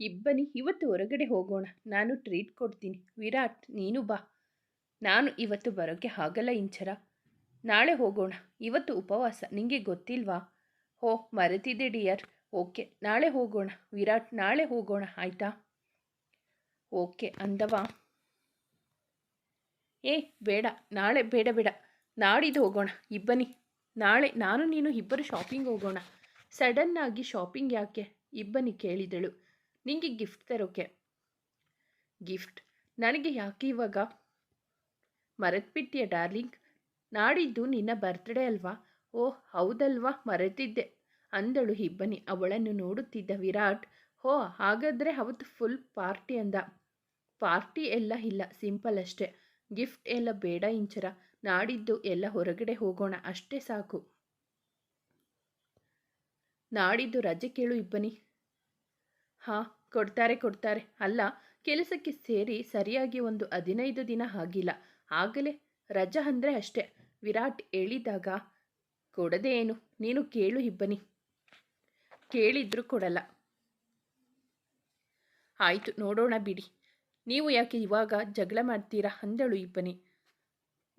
ಇಬ್ಬನಿ ಇವತ್ತು ಹೊರಗಡೆ ಹೋಗೋಣ. ನಾನು ಟ್ರೀಟ್ ಕೊಡ್ತೀನಿ. ವಿರಾಟ್, ನೀನು ಬಾ. ನಾನು ಇವತ್ತು ಬರೋಕ್ಕೆ ಆಗಲ್ಲ ಇಂಚರ. ನಾಳೆ ಹೋಗೋಣ. ಇವತ್ತು ಉಪವಾಸ. ನಿಮಗೆ ಗೊತ್ತಿಲ್ವಾ? ಹೋ, ಮರೆತಿದ್ದೆ ಡಿಯರ್. ಓಕೆ, ನಾಳೆ ಹೋಗೋಣ. ವಿರಾಟ್, ನಾಳೆ ಹೋಗೋಣ, ಆಯಿತಾ? ಓಕೆ, ಅಂದವ? ಏ, ಬೇಡ. ನಾಳೆ, ಬೇಡ ಬೇಡ. ನಾಡಿದ್ದು ಹೋಗೋಣ. ಇಬ್ಬನಿ. ನಾಳೆ, ನಾನು, ನೀನು ಇಬ್ಬರು ಶಾಪಿಂಗ್ ಹೋಗೋಣ. ಸಡನ್ನಾಗಿ ಶಾಪಿಂಗ್ ಯಾಕೆ? ಇಬ್ಬನಿ ಕೇಳಿದಳು. ನಿಂಗೆ ಗಿಫ್ಟ್ ತರೋಕೆ. ಗಿಫ್ಟ್ ನನಗೆ ಯಾಕೆ ಇವಾಗ? ಮರೆತ್ಬಿಟ್ಟಿಯ ಡಾರ್ಲಿಂಗ್? ನಾಡಿದ್ದು ನಿನ್ನ ಬರ್ತ್ಡೇ ಅಲ್ವಾ? ಓ ಹೌದಲ್ವಾ? ಮರೆತಿದ್ದೆ. ಅಂದಳು ಇಬ್ಬನಿ ಅವಳನ್ನು ನೋಡುತ್ತಿದ್ದ ವಿರಾಟ್, ಹೋ, ಹಾಗಾದರೆ ಅವತ್ತು ಫುಲ್ ಪಾರ್ಟಿ ಅಂದ. ಪಾರ್ಟಿ ಎಲ್ಲ ಇಲ್ಲ ಸಿಂಪಲ್ ಅಷ್ಟೇ. ಗಿಫ್ಟ್ ಎಲ್ಲ ಬೇಡ ಇಂಚರ. ನಾಡಿದ್ದು ಎಲ್ಲ ಹೊರಗಡೆ ಹೋಗೋಣ, ಅಷ್ಟೇ ಸಾಕು. ನಾಡಿದ್ದು ರಜೆ ಕೇಳು ಇಬ್ಬನಿ ಹಾಂ ಕೊಡ್ತಾರೆ ಕೊಡ್ತಾರೆ. ಅಲ್ಲ, ಕೆಲಸಕ್ಕೆ ಸೇರಿ ಸರಿಯಾಗಿ ಒಂದು ಹದಿನೈದು ದಿನ ಆಗಿಲ್ಲ. ಆಗಲೇ ರಜಾ ಅಂದರೆ ಅಷ್ಟೇ. ವಿರಾಟ್ ಹೇಳಿದಾಗ ಕೊಡದೆ ಏನು? ನೀನು ಕೇಳು ಇಬ್ಬನಿ. ಕೇಳಿದ್ರು ಕೊಡಲ್ಲ. ಆಯಿತು, ನೋಡೋಣ ಬಿಡಿ. ನೀವು ಯಾಕೆ ಇವಾಗ ಜಗಳ ಮಾಡ್ತೀರಾ ಅಂದಳು ಇಬ್ಬನಿ.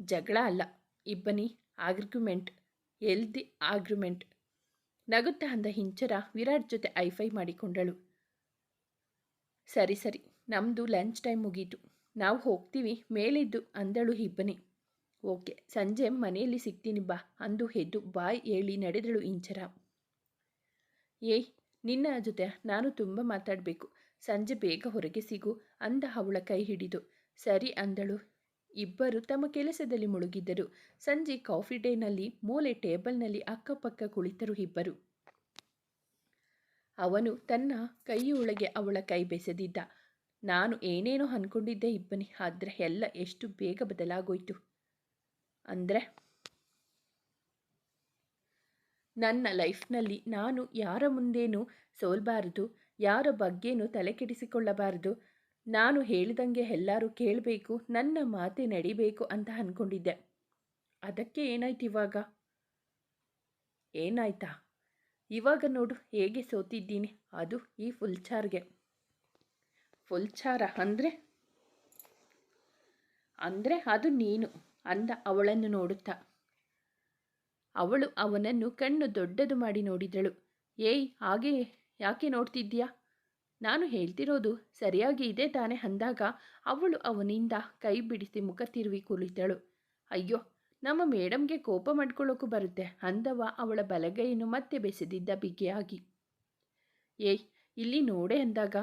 ಜಗಳ ಅಲ್ಲ, ಇಬ್ಬನಿ ಆರ್ಗ್ಯುಮೆಂಟ್ ಎಲ್ದಿ ಆರ್ಗ್ಯುಮೆಂಟ್ ನಗುತ್ತಾ ಅಂದ ಹಿಂಚರ ವಿರಾಟ್ ಜೊತೆ ಐಫೈ ಮಾಡಿಕೊಂಡಳು. ಸರಿ ಸರಿ. ನಮ್ಮದು ಲಂಚ್ ಟೈಮ್ ಮುಗೀತು. ನಾವು ಹೋಗ್ತೀವಿ. ಮೇಲಿದ್ದು ಅಂದಳು ಇಬ್ಬನಿ ಓಕೆ, ಸಂಜೆ ಮನೆಯಲ್ಲಿ ಸಿಗ್ತೀನಿ ಬಾ ಅಂದು ಹೆದ್ದು ಬಾಯ್ ಹೇಳಿ ನಡೆದಳು ಇಂಚರ. ಏಯ್, ನಿನ್ನ ಜೊತೆ ನಾನು ತುಂಬ ಮಾತಾಡಬೇಕು. ಸಂಜೆ ಬೇಗ ಹೊರಗೆ ಸಿಗು ಅಂದ ಅವಳ ಕೈ ಹಿಡಿದು. ಸರಿ ಅಂದಳು. ಇಬ್ಬರು ತಮ್ಮ ಕೆಲಸದಲ್ಲಿ ಮುಳುಗಿದ್ದರು. ಸಂಜೆ ಕಾಫಿ ಡೇನಲ್ಲಿ, ಮೂಲೆ ಟೇಬಲ್ನಲ್ಲಿ ಅಕ್ಕಪಕ್ಕ ಕುಳಿತರು ಇಬ್ಬರು. ಅವನು ತನ್ನ ಕೈಯೊಳಗೆ ಅವಳ ಕೈ ಬೆಸೆದಿದ್ದ. ನಾನು ಏನೇನೋ ಅಂದ್ಕೊಂಡಿದ್ದೆ ಇಬ್ಬನಿ, ಆದರೆ ಎಲ್ಲ ಎಷ್ಟು ಬೇಗ ಬದಲಾಗೋಯ್ತು. ಅಂದರೆ? ನನ್ನ ಲೈಫ್ನಲ್ಲಿ ನಾನು ಯಾರ ಮುಂದೇನೂ ಸೋಲ್ಬಾರದು, ಯಾರ ಬಗ್ಗೆನೂ ತಲೆ ಕೆಡಿಸಿಕೊಳ್ಳಬಾರದು. ನಾನು ಹೇಳಿದಂಗೆ ಎಲ್ಲರೂ ಕೇಳಬೇಕು, ನನ್ನ ಮಾತೆ ನಡಿಬೇಕು ಅಂತ ಅಂದ್ಕೊಂಡಿದ್ದೆ ಅದಕ್ಕೆ ಏನಾಯ್ತು ಇವಾಗ? ಏನಾಯ್ತಾ? ಇವಾಗ ನೋಡು ಹೇಗೆ ಸೋತಿದ್ದೀನಿ. ಅದು ಈ ಫುಲ್ಚಾರ್ಗೆ. ಫುಲ್ಚಾರ ಅಂದರೆ? ಅಂದರೆ ಅದು ನೀನು ಅಂದ ಅವಳನ್ನು ನೋಡುತ್ತಾ. ಅವಳು ಅವನನ್ನು ಕಣ್ಣು ದೊಡ್ಡದು ಮಾಡಿ ನೋಡಿದಳು. ಏಯ್, ಹಾಗೆ ಯಾಕೆ ನೋಡ್ತಿದ್ದೀಯಾ? ನಾನು ಹೇಳ್ತಿರೋದು ಸರಿಯಾಗಿ ಇದೆ ತಾನೆ ಅಂದಾಗ ಅವಳು ಅವನಿಂದ ಕೈ ಬಿಡಿಸಿ ಮುಖ ತಿರುವಿ ಕುಳಿತಳು. ಅಯ್ಯೋ ನಮ್ಮ ಮೇಡಮ್ಗೆ ಕೋಪ ಮಾಡ್ಕೊಳ್ಳೋಕ್ಕೂ ಬರುತ್ತೆ, ಅಂದವ ಅವಳ ಬಲಗೈಯನ್ನು ಮತ್ತೆ ಬೆಸೆದಿದ್ದ ಬಿಗಿಯಾಗಿ. ಏಯ್, ಇಲ್ಲಿ ನೋಡೆ ಅಂದಾಗ.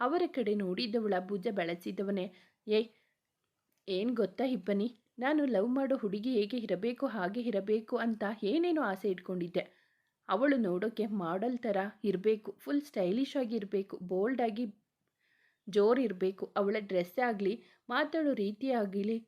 ಅವರ ಕಡೆ ನೋಡಿದ್ದವಳ ಭುಜ ಬೆಳೆಸಿದವನೇ, ಏಯ್, ಏನು ಗೊತ್ತಾ ಇಬ್ಬನಿ ನಾನು ಲವ್ ಮಾಡೋ ಹುಡುಗಿ ಹೇಗೆ ಇರಬೇಕು, ಹಾಗೆ ಇರಬೇಕು ಅಂತ ಏನೇನೋ ಆಸೆ ಇಟ್ಕೊಂಡಿದ್ದೆ. ಅವಳು ನೋಡೋಕ್ಕೆ ಮಾಡಲ್ ಥರ ಇರಬೇಕು, ಫುಲ್ ಸ್ಟೈಲಿಶ್ ಆಗಿ ಇರಬೇಕು ಬೋಲ್ಡಾಗಿ ಜೋರು ಇರಬೇಕು, ಅವಳ ಡ್ರೆಸ್ಸೇ ಆಗಲಿ, ಮಾತಾಡೋ ರೀತಿಯಾಗಲಿ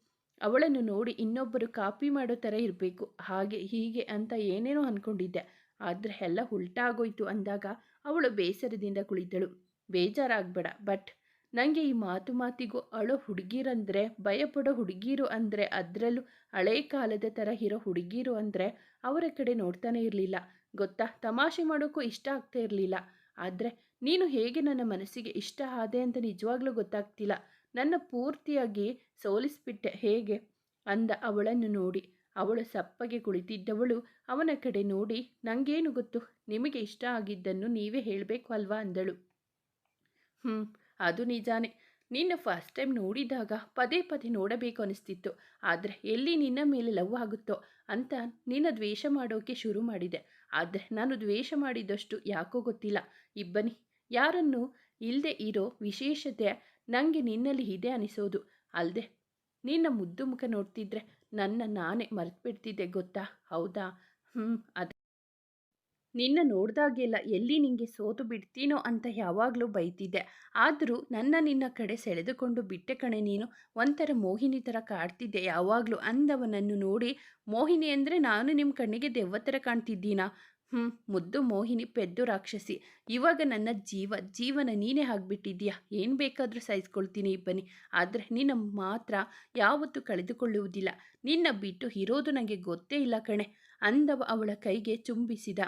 ಅವಳನ್ನು ನೋಡಿ ಇನ್ನೊಬ್ಬರು ಕಾಪಿ ಮಾಡೋ ಥರ ಇರಬೇಕು. ಹಾಗೆ ಹೀಗೆ ಅಂತ ಏನೇನೋ ಅಂದ್ಕೊಂಡಿದ್ದೆ ಆದರೆ ಎಲ್ಲ ಉಲ್ಟಾಗೋಯ್ತು ಅಂದಾಗ ಅವಳು ಬೇಸರದಿಂದ ಕುಳಿತಳು. ಬೇಜಾರಾಗಬೇಡ, ಬಟ್ ನನಗೆ ಈ ಮಾತು ಮಾತಿಗೂ ಅಳೋ ಹುಡುಗಿರಂದರೆ, ಭಯಪಡೋ ಹುಡುಗಿರು ಅಂದರೆ, ಅದರಲ್ಲೂ ಹಳೇ ಕಾಲದ ಥರ ಇರೋ ಹುಡುಗಿರು ಅಂದರೆ ಅವರ ಕಡೆ ನೋಡ್ತಾನೆ ಇರಲಿಲ್ಲ. ಗೊತ್ತಾ? ತಮಾಷೆ ಮಾಡೋಕ್ಕೂ ಇಷ್ಟ ಆಗ್ತಾ ಇರಲಿಲ್ಲ. ಆದರೆ ನೀನು ಹೇಗೆ ನನ್ನ ಮನಸ್ಸಿಗೆ ಇಷ್ಟ ಆದೆ ಅಂತ ನಿಜವಾಗ್ಲೂ ಗೊತ್ತಾಗ್ತಿಲ್ಲ. ನನ್ನ ಪೂರ್ತಿಯಾಗಿ ಸೋಲಿಸ್ಬಿಟ್ಟೆ ಹೇಗೆ? ಅಂದ ಅವಳನ್ನು ನೋಡಿ. ಅವಳು ಸಪ್ಪಗೆ ಕುಳಿತಿದ್ದವಳು ಅವನ ಕಡೆ ನೋಡಿ. ನನಗೇನು ಗೊತ್ತು? ನಿಮಗೆ ಇಷ್ಟ ಆಗಿದ್ದನ್ನು ನೀವೇ ಹೇಳಬೇಕು ಅಲ್ವಾ? ಅಂದಳು. ಹ್ಞೂ ಅದು ನಿಜಾನೇ. ನಿನ್ನ ಫಸ್ಟ್ ಟೈಮ್ ನೋಡಿದಾಗ ಪದೇ ಪದೇ ನೋಡಬೇಕು ಅನಿಸ್ತಿತ್ತು. ಆದರೆ ಎಲ್ಲಿ ನಿನ್ನ ಮೇಲೆ ಲವ್ ಆಗುತ್ತೋ ಅಂತ ನಿನ್ನ ದ್ವೇಷ ಮಾಡೋಕೆ ಶುರು ಮಾಡಿದೆ. ಆದರೆ ನಾನು ದ್ವೇಷ ಮಾಡಿದಷ್ಟು ಯಾಕೋ ಗೊತ್ತಿಲ್ಲ. ಇಬ್ಬನಿ, ಯಾರನ್ನು ಇಲ್ಲದೆ ಇರೋ ವಿಶೇಷತೆ ನನಗೆ ನಿನ್ನಲ್ಲಿ ಇದೆ ಅನಿಸೋದು. ಅಲ್ಲದೆ ನಿನ್ನ ಮುದ್ದು ಮುಖ ನೋಡ್ತಿದ್ರೆ ನನ್ನ ನಾನೇ ಮರೆತುಬಿಡ್ತಿದ್ದೆ ಗೊತ್ತಾ? ಹೌದಾ? ಹ್ಞೂ ಅದು ನಿನ್ನ ನೋಡ್ದಾಗೆಲ್ಲ ಎಲ್ಲಿ ನಿಂಗೆ ಸೋತು ಬಿಡ್ತೀನೋ ಅಂತ ಯಾವಾಗಲೂ ಬೈತಿದ್ದೆ. ಆದರೂ ನನ್ನ ನಿನ್ನ ಕಡೆ ಸೆಳೆದುಕೊಂಡು ಬಿಟ್ಟೆ ಕಣೆ ನೀನು. ಒಂಥರ ಮೋಹಿನಿ ಥರ ಕಾಡ್ತಿದ್ದೆ ಯಾವಾಗಲೂ ಅಂದವನನ್ನು ನೋಡಿ. ಮೋಹಿನಿ ಅಂದರೆ ನಾನು ನಿಮ್ಮ ಕಣ್ಣಿಗೆ ದೆವ್ವ ಥರ ಕಾಣ್ತಿದ್ದೀನಾ? ಹ್ಞೂ ಮುದ್ದು ಮೋಹಿನಿ ಪೆದ್ದು ರಾಕ್ಷಸಿ. ಇವಾಗ ನನ್ನ ಜೀವ, ಜೀವನ ನೀನೇ ಆಗ್ಬಿಟ್ಟಿದ್ಯಾ ಏನು ಬೇಕಾದರೂ ಸಹಿಸ್ಕೊಳ್ತೀನಿ ಬನ್ನಿ. ಆದರೆ ನಿನ್ನ ಮಾತ್ರ ಯಾವತ್ತೂ ಕಳೆದುಕೊಳ್ಳುವುದಿಲ್ಲ. ನಿನ್ನ ಬಿಟ್ಟು ಇರೋದು ನನಗೆ ಗೊತ್ತೇ ಇಲ್ಲ ಕಣೆ. ಅಂದವ ಅವಳ ಕೈಗೆ ಚುಂಬಿಸಿದ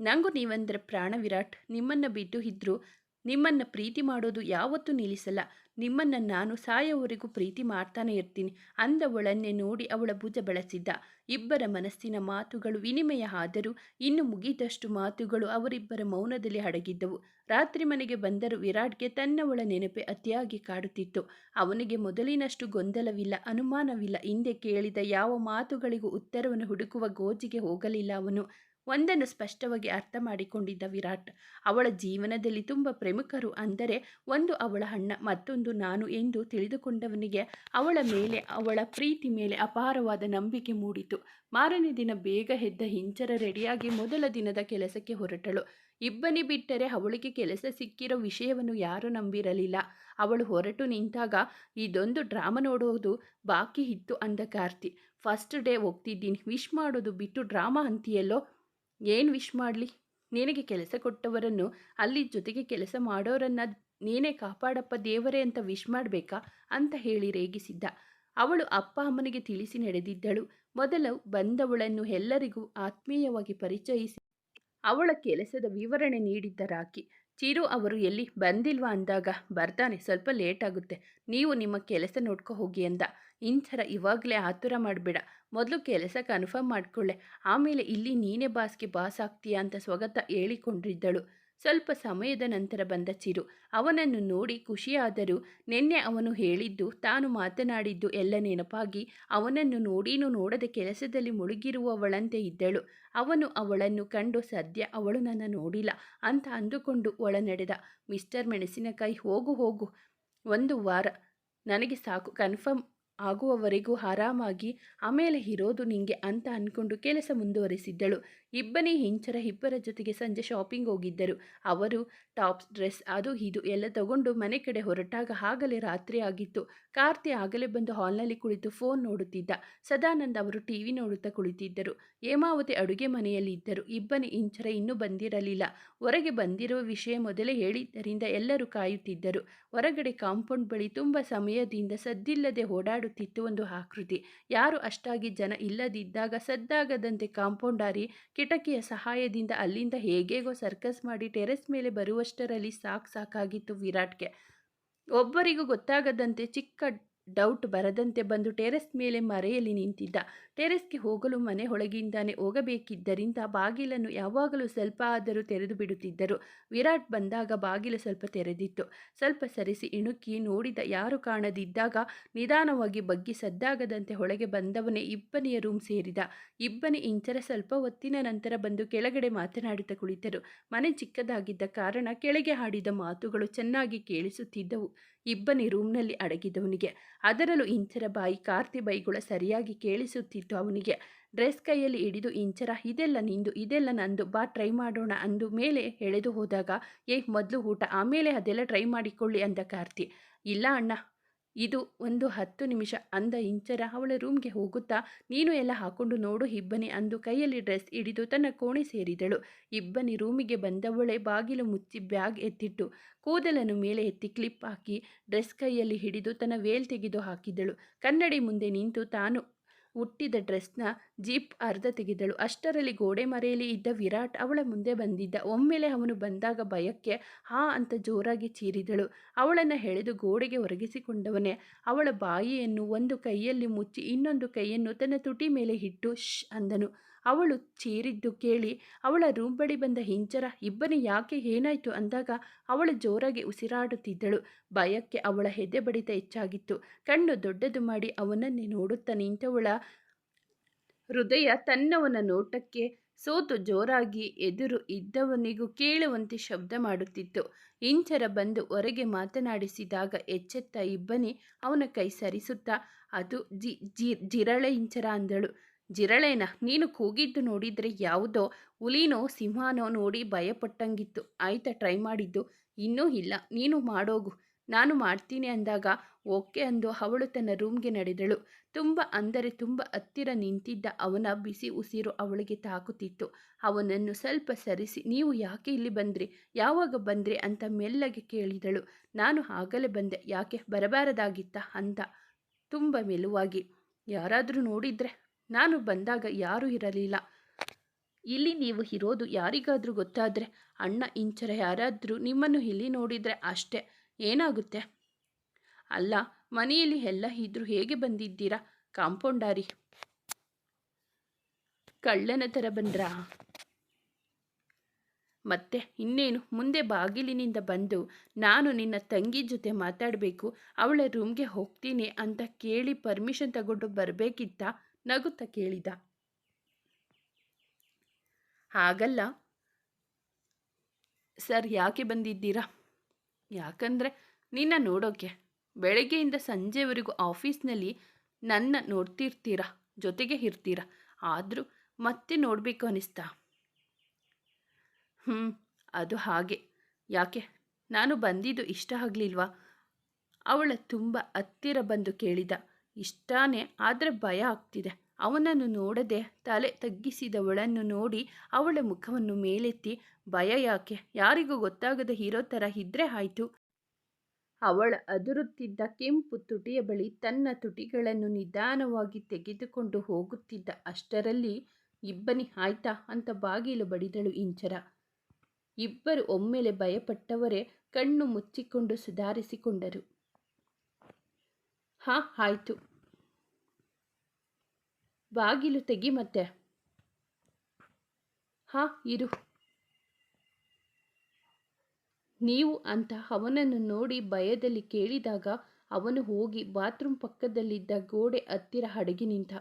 ನನಗೂ ನೀವಂದರೆ ಪ್ರಾಣ ವಿರಾಟ್. ನಿಮ್ಮನ್ನು ಬಿಟ್ಟು ಇದ್ರೂ, ನಿಮ್ಮನ್ನು ಪ್ರೀತಿ ಮಾಡೋದು ಯಾವತ್ತೂ ನಿಲ್ಲಿಸಲ್ಲ. ನಿಮ್ಮನ್ನು ನಾನು ಸಾಯೋವರೆಗೂ ಪ್ರೀತಿ ಮಾಡ್ತಾನೆ ಇರ್ತೀನಿ ಅಂದವಳನ್ನೇ ನೋಡಿ ಅವಳ ಭುಜ ಬಳಸಿದ್ದ. ಇಬ್ಬರ ಮನಸ್ಸಿನ ಮಾತುಗಳು ವಿನಿಮಯ ಆದರೂ ಇನ್ನು ಮುಗಿದಷ್ಟು ಮಾತುಗಳು ಅವರಿಬ್ಬರ ಮೌನದಲ್ಲಿ ಅಡಗಿದ್ದವು. ರಾತ್ರಿ ಮನೆಗೆ ಬಂದರೂ ವಿರಾಟ್ಗೆ ತನ್ನವಳ ನೆನಪೆ ಅತಿಯಾಗಿ ಕಾಡುತ್ತಿತ್ತು. ಅವನಿಗೆ ಮೊದಲಿನಷ್ಟು ಗೊಂದಲವಿಲ್ಲ, ಅನುಮಾನವಿಲ್ಲ. ಹಿಂದೆ ಕೇಳಿದ ಯಾವ ಮಾತುಗಳಿಗೂ ಉತ್ತರವನ್ನು ಹುಡುಕುವ ಗೋಜಿಗೆ ಹೋಗಲಿಲ್ಲ ಅವನು. ಒಂದನ್ನು ಸ್ಪಷ್ಟವಾಗಿ ಅರ್ಥ ಮಾಡಿಕೊಂಡಿದ್ದ ವಿರಾಟ್, ಅವಳ ಜೀವನದಲ್ಲಿ ತುಂಬ ಪ್ರಮುಖರು ಅಂದರೆ ಒಂದು ಅವಳ ಅಣ್ಣ, ಮತ್ತೊಂದು ನಾನು ಎಂದು ತಿಳಿದುಕೊಂಡವನಿಗೆ ಅವಳ ಮೇಲೆ, ಅವಳ ಪ್ರೀತಿ ಮೇಲೆ ಅಪಾರವಾದ ನಂಬಿಕೆ ಮೂಡಿತು. ಮಾರನೇ ದಿನ ಬೇಗ ಎದ್ದ ಹಿಂಚರ ರೆಡಿಯಾಗಿ ಮೊದಲ ದಿನದ ಕೆಲಸಕ್ಕೆ ಹೊರಟಳು. ಇಬ್ಬನಿ ಬಿಟ್ಟರೆ ಅವಳಿಗೆ ಕೆಲಸ ಸಿಕ್ಕಿರೋ ವಿಷಯವನ್ನು ಯಾರೂ ನಂಬಿರಲಿಲ್ಲ. ಅವಳು ಹೊರಟು ನಿಂತಾಗ, ಇದೊಂದು ಡ್ರಾಮಾ ನೋಡೋದು, ಬಾಕಿ ಇತ್ತು, ಅಂದ ಕಾರ್ತಿ. ಫಸ್ಟ್ ಡೇ ಹೋಗ್ತಿದ್ದೀನಿ, ವಿಶ್ ಮಾಡೋದು ಬಿಟ್ಟು ಡ್ರಾಮಾ ಅಂತೀಯಲ್ಲೋ? ಏನು ವಿಶ್ ಮಾಡಲಿ? ನಿನಗೆ ಕೆಲಸ ಕೊಟ್ಟವರನ್ನು ಅಲ್ಲಿ ಜೊತೆಗೆ ಕೆಲಸ ಮಾಡೋರನ್ನ ನೀನೇ ಕಾಪಾಡಪ್ಪ ದೇವರೇ ಅಂತ ವಿಶ್ ಮಾಡಬೇಕಾ ಅಂತ ಹೇಳಿ ರೇಗಿಸಿದ್ದ. ಅವಳು ಅಪ್ಪ ಅಮ್ಮನಿಗೆ ತಿಳಿಸಿ ನಡೆದಿದ್ದಳು. ಮೊದಲು ಬಂದವಳನ್ನು ಎಲ್ಲರಿಗೂ ಆತ್ಮೀಯವಾಗಿ ಪರಿಚಯಿಸಿ ಅವಳ ಕೆಲಸದ ವಿವರಣೆ ನೀಡಿದ್ದ ರಾಕಿ ಚಿರು ಅವರು ಎಲ್ಲಿ ಬಂದಿಲ್ವಾ ಅಂದಾಗ, ಬರ್ತಾನೆ, ಸ್ವಲ್ಪ ಲೇಟ್ ಆಗುತ್ತೆ. ನೀವು ನಿಮ್ಮ ಕೆಲಸ ನೋಡ್ಕೊ ಹೋಗಿ ಅಂದ. ಇಂಥರ ಇವಾಗಲೇ ಆತುರ ಮಾಡಬೇಡ. ಮೊದಲು ಕೆಲಸ ಕನ್ಫರ್ಮ್ ಮಾಡಿಕೊಳ್ಳೆ. ಆಮೇಲೆ ಇಲ್ಲಿ ನೀನೇ ಬಾಸ್ಗೆ ಬಾಸ್ ಆಗ್ತೀಯಾ ಅಂತ ಸ್ವಗತ ಹೇಳಿಕೊಂಡಿದ್ದಳು. ಸ್ವಲ್ಪ ಸಮಯದ ನಂತರ ಬಂದ ಚಿರು. ಅವನನ್ನು ನೋಡಿ ಖುಷಿಯಾದರೂ ನಿನ್ನೆ ಅವನು ಹೇಳಿದ್ದು, ತಾನು ಮಾತನಾಡಿದ್ದು ಎಲ್ಲ ನೆನಪಾಗಿ ಅವನನ್ನು ನೋಡಿನೂ ನೋಡದೆ ಕೆಲಸದಲ್ಲಿ ಮುಳುಗಿರುವವಳಂತೆ ಇದ್ದಳು. ಅವನು ಅವಳನ್ನು ಕಂಡು, ಸದ್ಯ ಅವಳು ನನ್ನ ನೋಡಿಲ್ಲ ಅಂತ ಅಂದುಕೊಂಡು ಒಳ ನಡೆದ ಮಿಸ್ಟರ್ ಮೆಣಸಿನಕಾಯಿ, ಹೋಗು ಹೋಗು. ಒಂದು ವಾರ. ನನಗೆ ಸಾಕು, ಕನ್ಫರ್ಮ್ ಆಗುವವರೆಗೂ ಆರಾಮಾಗಿ ಆಮೇಲೆ ಇರೋದು ನಿಂಗೆ ಅಂತ ಅಂದ್ಕೊಂಡು ಕೆಲಸ ಮುಂದುವರಿಸಿದ್ದಳು. ಇಬ್ಬನೇ ಹಿಂಚರ ಇಬ್ಬರ ಜೊತೆಗೆ ಸಂಜೆ ಶಾಪಿಂಗ್ ಹೋಗಿದ್ದರು. ಅವರು ಟಾಪ್ಸ್, ಡ್ರೆಸ್, ಅದು ಇದು ಎಲ್ಲ ತಗೊಂಡು ಮನೆ ಕಡೆ ಹೊರಟಾಗ ಆಗಲೇ ರಾತ್ರಿ ಆಗಿತ್ತು. ಕಾರ್ತಿ ಆಗಲೇ ಬಂದು ಹಾಲ್ನಲ್ಲಿ ಕುಳಿತು ಫೋನ್ ನೋಡುತ್ತಿದ್ದ. ಸದಾನಂದ ಅವರು ಟಿ ವಿ ನೋಡುತ್ತಾ ಕುಳಿತಿದ್ದರು. ಹೇಮಾವತಿ ಅಡುಗೆ ಮನೆಯಲ್ಲಿ ಇದ್ದರು. ಇಬ್ಬನಿ ಇಂಚರ ಇನ್ನೂ ಬಂದಿರಲಿಲ್ಲ. ಹೊರಗೆ ಬಂದಿರುವ ವಿಷಯ ಮೊದಲೇ ಹೇಳಿದ್ದರಿಂದ ಎಲ್ಲರೂ ಕಾಯುತ್ತಿದ್ದರು. ಹೊರಗಡೆ ಕಾಂಪೌಂಡ್ ಬಳಿ ತುಂಬ ಸಮಯದಿಂದ ಸದ್ದಿಲ್ಲದೆ ಓಡಾಡುತ್ತಿತ್ತು ಒಂದು ಆಕೃತಿ. ಯಾರು ಅಷ್ಟಾಗಿ ಜನ ಇಲ್ಲದಿದ್ದಾಗ ಸದ್ದಾಗದಂತೆ ಕಾಂಪೌಂಡಾರಿ ಕಿಟಕಿಯ ಸಹಾಯದಿಂದ ಅಲ್ಲಿಂದ ಹೇಗೇಗೋ ಸರ್ಕಸ್ ಮಾಡಿ ಟೆರೆಸ್ ಮೇಲೆ ಬರುವಷ್ಟರಲ್ಲಿ ಸಾಕು ಸಾಕಾಗಿತ್ತು ವಿರಾಟ್ಗೆ. ಒಬ್ಬರಿಗೂ ಗೊತ್ತಾಗದಂತೆ ಚಿಕ್ಕ ಡೌಟ್ ಬರದಂತೆ ಬಂದು ಟೆರೆಸ್ ಮೇಲೆ ಮರೆಯಲ್ಲಿ ನಿಂತಿದ್ದ. ಟೆರೆಸ್ಗೆ ಹೋಗಲು ಮನೆ ಒಳಗಿಂದಾನೆ ಹೋಗಬೇಕಿದ್ದರಿಂದ ಬಾಗಿಲನ್ನು ಯಾವಾಗಲೂ ಸ್ವಲ್ಪ ಆದರೂ ತೆರೆದು ಬಿಡುತ್ತಿದ್ದರು. ವಿರಾಟ್ ಬಂದಾಗ ಬಾಗಿಲು ಸ್ವಲ್ಪ ತೆರೆದಿತ್ತು. ಸ್ವಲ್ಪ ಸರಿಸಿ ಇಣುಕಿ ನೋಡಿದ ಯಾರು ಕಾಣದಿದ್ದಾಗ ನಿಧಾನವಾಗಿ ಬಗ್ಗಿ ಸದ್ದಾಗದಂತೆ ಒಳಗೆ ಬಂದವನೇ ಇಬ್ಬನಿಯ ರೂಮ್ ಸೇರಿದ. ಇಬ್ಬನಿ ಇಂಚರ ಸ್ವಲ್ಪ ಹೊತ್ತಿನ ನಂತರ ಬಂದು ಕೆಳಗಡೆ ಮಾತನಾಡುತ್ತಾ ಕುಳಿತರು. ಮನೆ ಚಿಕ್ಕದಾಗಿದ್ದ ಕಾರಣ ಕೆಳಗೆ ಹಾಡಿದ ಮಾತುಗಳು ಚೆನ್ನಾಗಿ ಕೇಳಿಸುತ್ತಿದ್ದವು. ಇಬ್ಬನಿ ರೂಮ್ನಲ್ಲಿ ಅಡಗಿದವನಿಗೆ ಅದರಲ್ಲೂ ಇಂಚರ ಬಾಯಿ ಕಾರ್ತಿ ಬೈಗುಳ ಸರಿಯಾಗಿ ಕೇಳಿಸುತ್ತಿತ್ತು ಅವನಿಗೆ. ಡ್ರೆಸ್ ಕೈಯಲ್ಲಿ ಹಿಡಿದು, ಇಂಚರ, ಇದೆಲ್ಲ ನಿಂದು, ಇದೆಲ್ಲ ನಂದು, ಬಾ ಟ್ರೈ ಮಾಡೋಣ ಅಂದು ಮೇಲೆ ಎಳೆದು ಹೋದಾಗ ಏ ಮೊದಲು ಊಟ, ಆಮೇಲೆ ಅದೆಲ್ಲ ಟ್ರೈ ಮಾಡಿಕೊಳ್ಳಿ ಅಂದ ಕಾರ್ತಿ. ಇಲ್ಲ ಅಣ್ಣ ಇದು ಒಂದು ಹತ್ತು ನಿಮಿಷ ಅಂದ ಇಂಚರ ಅವಳ ರೂಮ್ಗೆ ಹೋಗುತ್ತಾ ನೀನು ಎಲ್ಲ ಹಾಕೊಂಡು ನೋಡು ಇಬ್ಬನಿ ಅಂದು ಕೈಯಲ್ಲಿ ಡ್ರೆಸ್ ಹಿಡಿದು ತನ್ನ ಕೋಣೆ ಸೇರಿದಳು. ಇಬ್ಬನಿ ರೂಮಿಗೆ ಬಂದವಳೆ ಬಾಗಿಲು ಮುಚ್ಚಿ ಬ್ಯಾಗ್ ಎತ್ತಿಟ್ಟು ಕೂದಲನ್ನು ಮೇಲೆ ಎತ್ತಿ ಕ್ಲಿಪ್ ಹಾಕಿ ಡ್ರೆಸ್ ಕೈಯಲ್ಲಿ ಹಿಡಿದು ತನ್ನ ವೇಲ್ ತೆಗೆದು ಹಾಕಿದಳು. ಕನ್ನಡಿ ಮುಂದೆ ನಿಂತು ತಾನು ಹುಟ್ಟಿದ ಡ್ರೆಸ್ನ ಜೀಪ್ ಅರ್ಧ ತೆಗೆದಳು. ಅಷ್ಟರಲ್ಲಿ ಗೋಡೆ ಮರೆಯಲ್ಲಿ ಇದ್ದ ವಿರಾಟ್ ಅವಳ ಮುಂದೆ ಬಂದಿದ್ದ. ಒಮ್ಮೆಲೆ ಅವನು ಬಂದಾಗ ಭಯಕ್ಕೆ ಹಾ ಅಂತ ಜೋರಾಗಿ ಚೀರಿದಳು. ಅವಳನ್ನು ಎಳೆದು ಗೋಡೆಗೆ ಒರಗಿಸಿಕೊಂಡವನೇ ಅವಳ ಬಾಯಿಯನ್ನು ಒಂದು ಕೈಯಲ್ಲಿ ಮುಚ್ಚಿ ಇನ್ನೊಂದು ಕೈಯನ್ನು ತನ್ನ ತುಟಿ ಮೇಲೆ ಇಟ್ಟು ಶ್ ಅಂದನು. ಅವಳು ಚೀರಿದ್ದು ಕೇಳಿ ಅವಳ ರೂಮ್ ಬಳಿ ಬಂದ ಹಿಂಚರ, ಇಬ್ಬನಿ ಯಾಕೆ ಏನಾಯಿತು? ಅಂದಾಗ ಅವಳು ಜೋರಾಗಿ ಉಸಿರಾಡುತ್ತಿದ್ದಳು. ಭಯಕ್ಕೆ ಅವಳ ಹೆದೆ ಬಡಿತ ಹೆಚ್ಚಾಗಿತ್ತು. ಕಣ್ಣು ದೊಡ್ಡದು ಮಾಡಿ ಅವನನ್ನೇ ನೋಡುತ್ತಾ ನಿಂತವಳ ಹೃದಯ ತನ್ನವನ ನೋಟಕ್ಕೆ ಸೋತು ಜೋರಾಗಿ ಎದುರು ಇದ್ದವನಿಗೂ ಕೇಳುವಂತೆ ಶಬ್ದ ಮಾಡುತ್ತಿತ್ತು. ಇಂಚರ ಬಂದು ಹೊರಗೆ ಮಾತನಾಡಿಸಿದಾಗ ಎಚ್ಚೆತ್ತ ಇಬ್ಬನಿ ಅವನ ಕೈ ಸರಿಸುತ್ತಾ, ಅದು ಜಿ ಜಿರಳೆ ಇಂಚರ ಅಂದಳು. ಜಿರಳೇನ ನೀನು ಕೂಗಿದ್ದು ನೋಡಿದರೆ ಯಾವುದೋ ಹುಲಿನೋ ಸಿಂಹನೋ ನೋಡಿ ಭಯಪಟ್ಟಂಗಿತ್ತು. ಆಯ್ತಾ, ಟ್ರೈ ಮಾಡಿದ್ದು. ಇನ್ನೂ ಇಲ್ಲ. ನೀನು ಮಾಡೋಗು. ನಾನು ಮಾಡ್ತೀನಿ ಅಂದಾಗ ಓಕೆ ಅಂದು ಅವಳು ತನ್ನ ರೂಮ್ಗೆ ನಡೆದಳು. ತುಂಬ ಅಂದರೆ ತುಂಬ ಹತ್ತಿರ ನಿಂತಿದ್ದ ಅವನ ಬಿಸಿ ಉಸಿರು ಅವಳಿಗೆ ತಾಕುತ್ತಿತ್ತು. ಅವನನ್ನು ಸ್ವಲ್ಪ ಸರಿಸಿ, ನೀವು ಯಾಕೆ ಇಲ್ಲಿ ಬಂದ್ರಿ? ಯಾವಾಗ ಬಂದ್ರಿ ಅಂತ ಮೆಲ್ಲಗೆ ಕೇಳಿದಳು. ನಾನು ಆಗಲೇ ಬಂದೆ. ಯಾಕೆ? ಬರಬಾರದಾಗಿತ್ತ? ಅಂತ ತುಂಬ ಮೆಲುವಾಗಿ. ಯಾರಾದರೂ ನೋಡಿದ್ರೆ ನಾನು ಬಂದಾಗ ಯಾರೂ ಇರಲಿಲ್ಲ. ಇಲ್ಲಿ ನೀವು ಇರೋದು ಯಾರಿಗಾದರೂ ಗೊತ್ತಾದರೆ, ಅಣ್ಣ ಇಂಚರ ಯಾರಾದರೂ ನಿಮ್ಮನ್ನು ಇಲ್ಲಿ ನೋಡಿದರೆ ಅಷ್ಟೇ. ಏನಾಗುತ್ತೆ? ಅಲ್ಲ, ಮನೆಯಲ್ಲಿ ಎಲ್ಲ ಇದ್ರೂ ಹೇಗೆ ಬಂದಿದ್ದೀರಾ? ಕಾಂಪೌಂಡಾರಿ ಕಳ್ಳನ ಥರ ಬಂದ್ರಾ? ಮತ್ತೆ ಇನ್ನೇನು? ಮುಂದೆ ಬಾಗಿಲಿನಿಂದ ಬಂದು ನಾನು ನಿನ್ನ ತಂಗಿ ಜೊತೆ ಮಾತಾಡಬೇಕು, ಅವಳ ರೂಮ್ಗೆ ಹೋಗ್ತೀನಿ ಅಂತ ಕೇಳಿ ಪರ್ಮಿಷನ್ ತಗೊಂಡು ಬರಬೇಕಿತ್ತ? ನಗುತ್ತಾ ಕೇಳಿದ. ಹಾಗಲ್ಲ. ಸರ್, ಯಾಕೆ ಬಂದಿದ್ದೀರಾ? ಯಾಕಂದರೆ ನಿನ್ನ ನೋಡೋಕೆ ಬೆಳಗ್ಗೆಯಿಂದ ಸಂಜೆವರೆಗೂ ಆಫೀಸ್ನಲ್ಲಿ ನನ್ನ ನೋಡ್ತಿರ್ತೀರಾ, ಜೊತೆಗೆ ಇರ್ತೀರಾ, ಆದರೂ ಮತ್ತೆ ನೋಡಬೇಕು ಅನಿಸ್ತಾ? ಹ್ಞೂ ಅದು ಹಾಗೆ. ಯಾಕೆ? ನಾನು ಬಂದಿದ್ದು ಇಷ್ಟ ಆಗಲಿಲ್ವಾ? ಅವಳ ತುಂಬ ಹತ್ತಿರ ಬಂದು ಕೇಳಿದ. ಇಷ್ಟಾನೇ ಆದರೆ ಭಯ ಆಗ್ತಿದೆ. ಅವನನ್ನು ನೋಡದೆ ತಲೆ ತಗ್ಗಿಸಿದವಳನ್ನು ನೋಡಿ ಅವಳ ಮುಖವನ್ನು ಮೇಲೆತ್ತಿ, ಭಯ ಯಾಕೆ? ಯಾರಿಗೂ ಗೊತ್ತಾಗದ ಹೀರೋ ಥರ ಇದ್ರೆ ಆಯಿತು? ಅವಳ ಅದುರುತ್ತಿದ್ದ ಕೆಂಪು ತುಟಿಯ ಬಳಿ ತನ್ನ ತುಟಿಗಳನ್ನು ನಿಧಾನವಾಗಿ ತೆಗೆದುಕೊಂಡು ಹೋಗುತ್ತಿದ್ದ ಅಷ್ಟರಲ್ಲಿ, ಇಬ್ಬನಿ ಆಯ್ತಾ? ಅಂತ ಬಾಗಿಲು ಬಡಿದಳು ಇಂಚರ. ಇಬ್ಬರು ಒಮ್ಮೆಲೆ ಭಯಪಟ್ಟವರೇ ಕಣ್ಣು ಮುಚ್ಚಿಕೊಂಡು ಸುಧಾರಿಸಿಕೊಂಡರು. ಹಾ, ಆಯಿತು. ಬಾಗಿಲು ತೆಗಿ ಮತ್ತೆ. ಹಾ, ಇರು. ನೀವು ಅಂತ ಅವನನ್ನು ನೋಡಿ ಭಯದಲ್ಲಿ ಕೇಳಿದಾಗ ಅವನು ಹೋಗಿ ಬಾತ್ರೂಮ್ ಪಕ್ಕದಲ್ಲಿದ್ದ ಗೋಡೆ ಹತ್ತಿರ ಅಡಗಿ ನಿಂತ.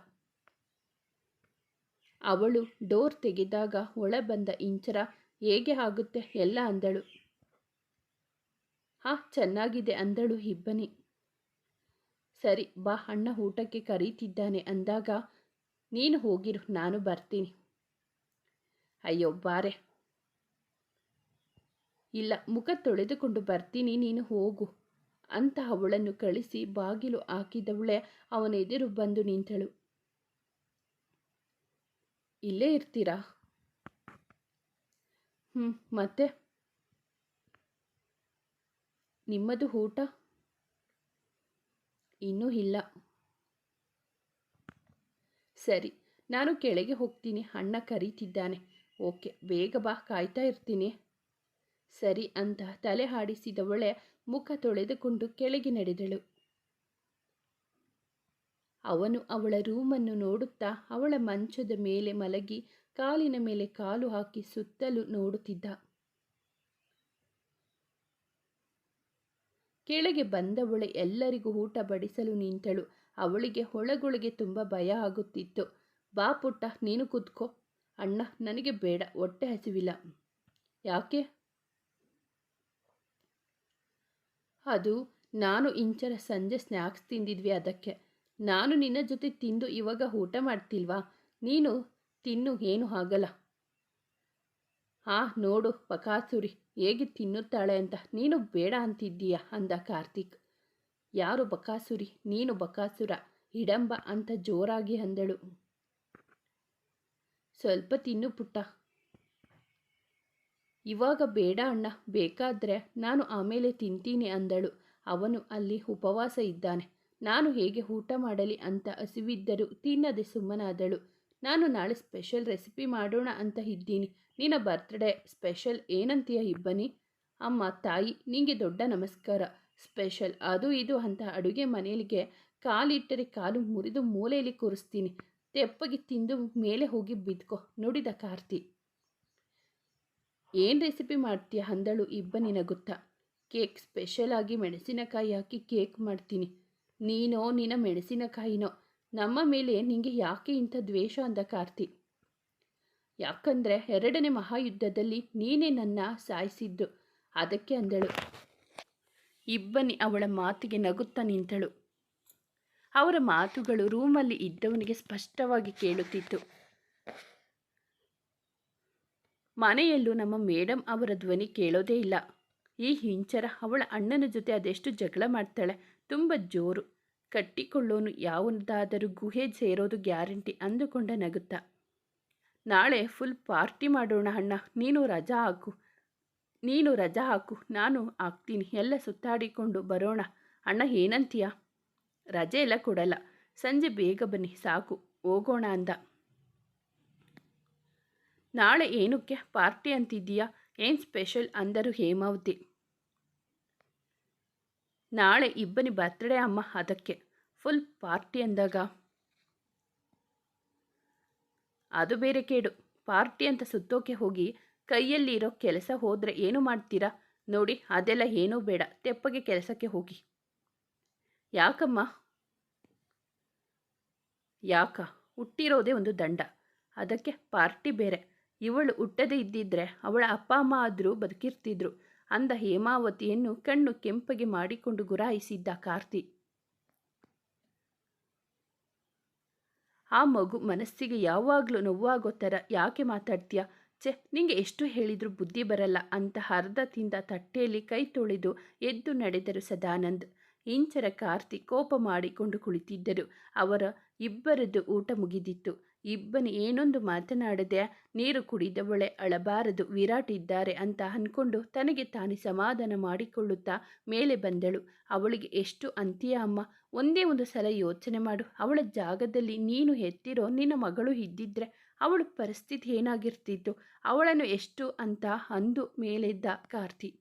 ಅವಳು ಡೋರ್ ತೆಗೆದಾಗ ಒಳ ಬಂದ ಇಂಚರ, ಹೇಗೆ ಆಗುತ್ತೆ? ಎಲ್ಲ ಅಂದಳು. ಹಾ, ಚೆನ್ನಾಗಿದೆ ಅಂದಳು ಇಬ್ಬನಿ. ಸರಿ, ಬಾ, ಅಣ್ಣ ಊಟಕ್ಕೆ ಕರೀತಿದ್ದಾನೆ ಅಂದಾಗ, ನೀನು ಹೋಗಿರು, ನಾನು ಬರ್ತೀನಿ. ಅಯ್ಯೋ, ಬಾರೆ. ಇಲ್ಲ, ಮುಖ ತೊಳೆದುಕೊಂಡು ಬರ್ತೀನಿ, ನೀನು ಹೋಗು. ಅಂತ ಅವಳನ್ನು ಕಳಿಸಿ ಬಾಗಿಲು ಹಾಕಿದವಳೆ ಅವನ ಎದುರು ಬಂದು ನಿಂತಳು. ಇಲ್ಲೇ ಇರ್ತೀರಾ? ಹ್ಞೂ ಮತ್ತೆ? ನಿಮ್ಮದು ಊಟ? ಇನ್ನೂ ಇಲ್ಲ. ಸರಿ, ನಾನು ಕೆಳಗೆ ಹೋಗ್ತೀನಿ. ಅಣ್ಣ ಕರೀತಿದ್ದಾನೆ. ಓಕೆ, ಬೇಗ ಬಾ, ಕಾಯ್ತಾ ಇರ್ತೀನಿ. ಸರಿ ಅಂತ ತಲೆ ಹಾಡಿಸಿದವಳೆ ಮುಖ ತೊಳೆದುಕೊಂಡು ಕೆಳಗೆ ನಡೆದಳು. ಅವನು ಅವಳ ರೂಮನ್ನು ನೋಡುತ್ತಾ ಅವಳ ಮಂಚದ ಮೇಲೆ ಮಲಗಿ ಕಾಲಿನ ಮೇಲೆ ಕಾಲು ಹಾಕಿ ಸುತ್ತಲೂ ನೋಡುತ್ತಿದ್ದ. ಕೆಳಗೆ ಬಂದವಳೆ ಎಲ್ಲರಿಗೂ ಊಟ ಬಡಿಸಲು ನಿಂತಳು. ಅವಳಿಗೆ ಒಳಗೊಳಗೆ ತುಂಬ ಭಯ ಆಗುತ್ತಿತ್ತು. ಬಾ ಪುಟ್ಟ, ನೀನು ಕೂತ್ಕೋ. ಅಣ್ಣ, ನನಗೆ ಬೇಡ, ಹೊಟ್ಟೆ ಹಸಿವಿಲ್ಲ. ಯಾಕೆ? ಅದು ನಾನು ಇಂಚರ ಸಂಜೆ ಸ್ನ್ಯಾಕ್ಸ್ ತಿಂದಿದ್ವಿ ಅದಕ್ಕೆ. ನಾನು ನಿನ್ನ ಜೊತೆ ತಿಂದು ಇವಾಗ ಊಟ ಮಾಡ್ತಿಲ್ವಾ? ನೀನು ತಿನ್ನು, ಏನು ಆಗಲ್ಲ. ಆ, ನೋಡು ಬಕಾಸುರಿ ಹೇಗೆ ತಿನ್ನುತ್ತಾಳೆ ಅಂತ ನೀನು ಬೇಡ ಅಂತಿದ್ದೀಯ ಅಂದ ಕಾರ್ತಿಕ್. ಯಾರು ಬಕಾಸುರಿ? ನೀನು ಬಕಾಸುರ? ಹಿಡಂಬ ಅಂತ ಜೋರಾಗಿ ಅಂದಳು. ಸ್ವಲ್ಪ ತಿನ್ನು ಪುಟ್ಟ. ಇವಾಗ ಬೇಡ ಅಣ್ಣ, ಬೇಕಾದರೆ ನಾನು ಆಮೇಲೆ ತಿಂತೀನಿ ಅಂದಳು. ಅವನು ಅಲ್ಲಿ ಉಪವಾಸ ಇದ್ದಾನೆ. ನಾನು ಹೇಗೆ ಊಟ ಮಾಡಲಿ ಅಂತ ಹಸಿವಿದ್ದರೂ ತಿನ್ನದೆ ಸುಮ್ಮನಾದಳು. ನಾನು ನಾಳೆ ಸ್ಪೆಷಲ್ ರೆಸಿಪಿ ಮಾಡೋಣ ಅಂತ ಇದ್ದೀನಿ. ನಿನ್ನ ಬರ್ತ್ಡೇ ಸ್ಪೆಷಲ್ ಏನಂತೀಯ ಇಬ್ಬನಿ? ಅಮ್ಮ, ತಾಯಿ, ನಿಂಗೆ ದೊಡ್ಡ ನಮಸ್ಕಾರ. ಸ್ಪೆಷಲ್ ಅದು ಇದು ಅಂತ ಅಡುಗೆ ಮನೆಯಲ್ಲಿಗೆ ಕಾಲಿಟ್ಟರೆ ಕಾಲು ಮುರಿದು ಮೂಲೆಯಲ್ಲಿ ಕೂರಿಸ್ತೀನಿ. ತೆಪ್ಪಗೆ ತಿಂದು ಮೇಲೆ ಹೋಗಿ ಬಿದ್ಕೊ. ನುಡಿದ ಕಾರ್ತಿ. ಏನು ರೆಸಿಪಿ ಮಾಡ್ತೀಯ ಅಂದಳು ಇಬ್ಬನಿನ ನಗುತ್ತಾ ಕೇಕ್ ಸ್ಪೆಷಲ್ ಆಗಿ ಮೆಣಸಿನಕಾಯಿ ಹಾಕಿ ಕೇಕ್ ಮಾಡ್ತೀನಿ. ನೀನೋ, ನಿನ್ನ ಮೆಣಸಿನಕಾಯಿನೋ? ನಮ್ಮ ಮೇಲೆ ನಿಂಗೆ ಯಾಕೆ ಇಂಥ ದ್ವೇಷ ಅಂದ ಕಾರ್ತಿ? ಯಾಕಂದರೆ ಎರಡನೇ ಮಹಾಯುದ್ಧದಲ್ಲಿ ನೀನೇ ನನ್ನ ಸಾಯಿಸಿದ್ದು. ಅದಕ್ಕೆ ಅಂದಳು. ಇಬ್ಬನಿ ಅವಳ ಮಾತಿಗೆ ನಗುತ್ತಾ ನಿಂತಳು. ಅವರ ಮಾತುಗಳು ರೂಮಲ್ಲಿ ಇದ್ದವನಿಗೆ ಸ್ಪಷ್ಟವಾಗಿ ಕೇಳುತ್ತಿತ್ತು. ಮನೆಯಲ್ಲೂ ನಮ್ಮ ಮೇಡಮ್ ಅವರ ಧ್ವನಿ ಕೇಳೋದೇ ಇಲ್ಲ. ಈ ಹಿಂಚರ ಅವಳ ಅಣ್ಣನ ಜೊತೆ ಅದೆಷ್ಟು ಜಗಳ ಮಾಡ್ತಾಳೆ, ತುಂಬ ಜೋರು. ಕಟ್ಟಿಕೊಳ್ಳೋನು ಯಾವುದಾದರೂ ಗುಹೆ ಸೇರೋದು ಗ್ಯಾರಂಟಿ ಅಂದುಕೊಂಡ ನಗುತ್ತಾ, ನಾಳೆ ಫುಲ್ ಪಾರ್ಟಿ ಮಾಡೋಣ ಅಣ್ಣ, ನೀನು ರಜಾ ಹಾಕು, ನೀನು ರಜಾ ಹಾಕು, ನಾನು ಹಾಕ್ತೀನಿ. ಎಲ್ಲ ಸುತ್ತಾಡಿಕೊಂಡು ಬರೋಣ, ಅಣ್ಣ ಏನಂತೀಯ? ರಜೆ ಎಲ್ಲ ಕೊಡಲ್ಲ, ಸಂಜೆ ಬೇಗ ಬನ್ನಿ, ಸಾಕು, ಹೋಗೋಣ ಅಂದ. ನಾಳೆ ಏನಕ್ಕೆ ಪಾರ್ಟಿ ಅಂತಿದ್ದೀಯಾ? ಏನು ಸ್ಪೆಷಲ್ ಅಂದರು ಹೇಮಾವತಿ. ನಾಳೆ ಇಬ್ಬನಿ ಬರ್ತ್ಡೇ ಅಮ್ಮ ಅದಕ್ಕೆ. ಫುಲ್ ಪಾರ್ಟಿ ಅಂದಾಗ. ಅದು ಬೇರೆ ಕೇಡು. ಪಾರ್ಟಿ ಅಂತ ಸುತ್ತೋಕೆ ಹೋಗಿ ಕೈಯಲ್ಲಿ ಇರೋ ಕೆಲಸ ಹೋದರೆ ಏನು ಮಾಡ್ತೀರಾ? ನೋಡಿ, ಅದೆಲ್ಲ ಏನೂ ಬೇಡ. ತೆಪ್ಪಗೆ ಕೆಲಸಕ್ಕೆ ಹೋಗಿ. ಯಾಕಮ್ಮ? ಯಾಕ? ಹುಟ್ಟಿರೋದೇ ಒಂದು ದಂಡ. ಅದಕ್ಕೆ ಪಾರ್ಟಿ ಬೇರೆ. ಇವಳು ಹುಟ್ಟದೇ ಇದ್ದಿದ್ರೆ ಅವಳ ಅಪ್ಪ, ಅಮ್ಮ ಆದರೂ ಬದುಕಿರ್ತಿದ್ರು. ಅಂದ ಹೇಮಾವತಿಯನ್ನು ಕಣ್ಣು ಕೆಂಪಗೆ ಮಾಡಿಕೊಂಡು ಗುರಾಯಿಸಿದ್ದ ಕಾರ್ತಿ. ಆ ಮಗು ಮನಸ್ಸಿಗೆ ಯಾವಾಗಲೂ ನೋವಾಗೋ ಥರ, ಯಾಕೆ ಮಾತಾಡ್ತೀಯ? ಛೆ, ನಿಂಗೆ ಎಷ್ಟು ಹೇಳಿದರೂ ಬುದ್ಧಿ ಬರಲ್ಲ ಅಂತ ಅರ್ಧ ತಿಂದ ತಟ್ಟೆಯಲ್ಲಿ ಕೈ ತೊಳೆದು ಎದ್ದು ನಡೆದರು ಸದಾನಂದ್. ಇಂಚರ ಕಾರ್ತಿ ಕೋಪ ಮಾಡಿಕೊಂಡು ಕುಳಿತಿದ್ದರು. ಅವರ ಇಬ್ಬರದ್ದು ಊಟ ಮುಗಿದಿತ್ತು. ಇಬ್ಬನಿ ಏನೊಂದು ಮಾತನಾಡದೆ ನೀರು ಕುಡಿದವಳೆ ಅಳಬಾರದು ವಿರಾಟ್ ಇದ್ದಾರೆ ಅಂತ ಅಂದ್ಕೊಂಡು ತನಗೆ ತಾನೇ ಸಮಾಧಾನ ಮಾಡಿಕೊಳ್ಳುತ್ತಾ ಮೇಲೆ ಬಂದಳು. ಅವಳಿಗೆ ಎಷ್ಟು ಅಂತೀಯ ಅಮ್ಮ, ಒಂದೇ ಒಂದು ಸಲ ಯೋಚನೆ ಮಾಡು. ಅವಳ ಜಾಗದಲ್ಲಿ ನೀನು ಎತ್ತಿರೋ ನಿನ್ನ ಮಗಳು ಇದ್ದಿದ್ರೆ ಅವಳ ಪರಿಸ್ಥಿತಿ ಏನಾಗಿರ್ತಿತ್ತು? ಅವಳನ್ನು ಎಷ್ಟು ಅಂತ ಅಂದು ಮೇಲೆದ್ದ ಕಾರ್ತಿ.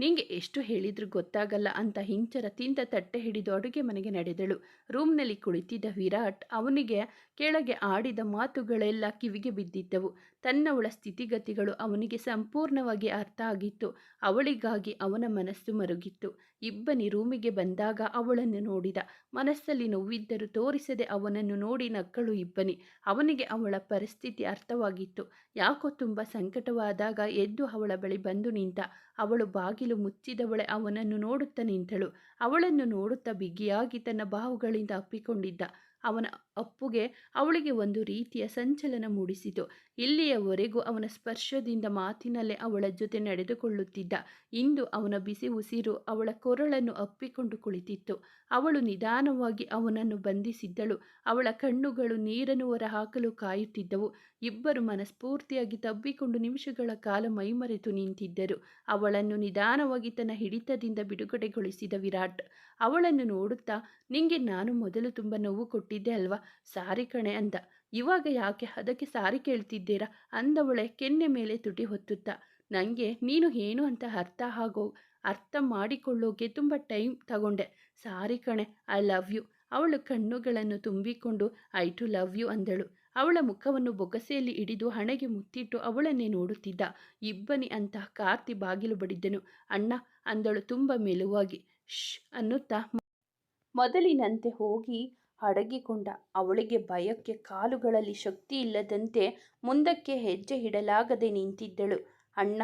ನಿಂಗೆ ಎಷ್ಟು ಹೇಳಿದ್ರು ಗೊತ್ತಾಗಲ್ಲ ಅಂತ ಹಿಂಚರ ತಿಂತ ತಟ್ಟೆ ಹಿಡಿದು ಅಡುಗೆ ಮನೆಗೆ ನಡೆದಳು. ರೂಮ್ನಲ್ಲಿ ಕುಳಿತಿದ್ದ ವಿರಾಟ್ ಅವನಿಗೆ ಕೆಳಗೆ ಆಡಿದ ಮಾತುಗಳೆಲ್ಲ ಕಿವಿಗೆ ಬಿದ್ದಿದ್ದವು. ತನ್ನವಳ ಸ್ಥಿತಿಗತಿಗಳು ಅವನಿಗೆ ಸಂಪೂರ್ಣವಾಗಿ ಅರ್ಥ ಆಗಿತ್ತು. ಅವಳಿಗಾಗಿ ಅವನ ಮನಸ್ಸು ಮರುಗಿತ್ತು. ಇಬ್ಬನಿ ರೂಮಿಗೆ ಬಂದಾಗ ಅವಳನ್ನು ನೋಡಿದ. ಮನಸ್ಸಲ್ಲಿ ನೋವಿದ್ದರೂ ತೋರಿಸದೆ ಅವನನ್ನು ನೋಡಿ ನಕ್ಕಳು ಇಬ್ಬನಿ. ಅವನಿಗೆ ಅವಳ ಪರಿಸ್ಥಿತಿ ಅರ್ಥವಾಗಿತ್ತು. ಯಾಕೋ ತುಂಬ ಸಂಕಟವಾದಾಗ ಎದ್ದು ಅವಳ ಬಳಿ ಬಂದು ನಿಂತ. ಅವಳು ಬಾಗಿಲು ಮುಚ್ಚಿದವಳೆ ಅವನನ್ನು ನೋಡುತ್ತ ನಿಂತಳು. ಅವಳನ್ನು ನೋಡುತ್ತಾ ಬಿಗಿಯಾಗಿ ತನ್ನ ಬಾಹುಗಳಿಂದ ಅಪ್ಪಿಕೊಂಡಿದ್ದ. ಅವನ ಅಪ್ಪುಗೆ ಅವಳಿಗೆ ಒಂದು ರೀತಿಯ ಸಂಚಲನ ಮೂಡಿಸಿತು. ಇಲ್ಲಿಯವರೆಗೂ ಅವನ ಸ್ಪರ್ಶದಿಂದ ಮಾತಿನಲ್ಲೇ ಅವಳ ಜೊತೆ ನಡೆದುಕೊಳ್ಳುತ್ತಿದ್ದ. ಇಂದು ಅವನ ಬಿಸಿ ಉಸಿರು ಅವಳ ಕೊರಳನ್ನು ಅಪ್ಪಿಕೊಂಡು ಕುಳಿತಿತ್ತು. ಅವಳು ನಿಧಾನವಾಗಿ ಅವನನ್ನು ಬಂಧಿಸಿದ್ದಳು. ಅವಳ ಕಣ್ಣುಗಳು ನೀರನ್ನು ಹೊರಹಾಕಲು ಕಾಯುತ್ತಿದ್ದವು. ಇಬ್ಬರು ಮನಸ್ಫೂರ್ತಿಯಾಗಿ ತಬ್ಬಿಕೊಂಡು ನಿಮಿಷಗಳ ಕಾಲ ಮೈಮರೆತು ನಿಂತಿದ್ದರು. ಅವಳನ್ನು ನಿಧಾನವಾಗಿ ತನ್ನ ಹಿಡಿತದಿಂದ ಬಿಡುಗಡೆಗೊಳಿಸಿದ ವಿರಾಟ್, ಅವಳನ್ನು ನೋಡುತ್ತಾ, ನಿಂಗೆ ನಾನು ಮೊದಲು ತುಂಬ ನೋವು ಕೊಟ್ಟಿದ್ದೆ ಅಲ್ವಾ? ಸಾರಿ ಕಣೆ ಅಂದ. ಇವಾಗ ಯಾಕೆ ಅದಕ್ಕೆ ಸಾರಿ ಕೇಳ್ತಿದ್ದೀರಾ? ಅಂದವಳೆ ಕೆನ್ನೆ ಮೇಲೆ ತುಟಿ ಹೊತ್ತುತ್ತಾ. ನನಗೆ ನೀನು ಏನು ಅಂತ ಅರ್ಥ ಹಾಗೋ ಅರ್ಥ ಮಾಡಿಕೊಳ್ಳೋಕೆ ತುಂಬ ಟೈಮ್ ತಗೊಂಡೆ. ಸಾರಿ ಕಣೆ, ಐ ಲವ್ ಯು. ಅವಳು ಕಣ್ಣುಗಳನ್ನು ತುಂಬಿಕೊಂಡು, ಐ ಟು ಲವ್ ಯು ಅಂದಳು. ಅವಳ ಮುಖವನ್ನು ಬೊಗಸೆಯಲ್ಲಿ ಹಿಡಿದು ಹಣೆಗೆ ಮುತ್ತಿಟ್ಟು ಅವಳನ್ನೇ ನೋಡುತ್ತಿದ್ದ. ಇಬ್ಬನಿ ಅಂತ ಕಾರ್ತಿ ಬಾಗಿಲು ಬಡಿದ್ದನು ಅಣ್ಣ, ಅಂದಳು ತುಂಬ ಮೆಲುವಾಗಿ. ಶ್ ಅನ್ನುತ್ತಾ ಮೊದಲಿನಂತೆ ಹೋಗಿ ಅಡಗಿಕೊಂಡ ಅವಳಿಗೆ ಭಯಕ್ಕೆ ಕಾಲುಗಳಲ್ಲಿ ಶಕ್ತಿ ಇಲ್ಲದಂತೆ ಮುಂದಕ್ಕೆ ಹೆಜ್ಜೆ ಇಡಲಾಗದೆ ನಿಂತಿದ್ದಳು. ಅಣ್ಣ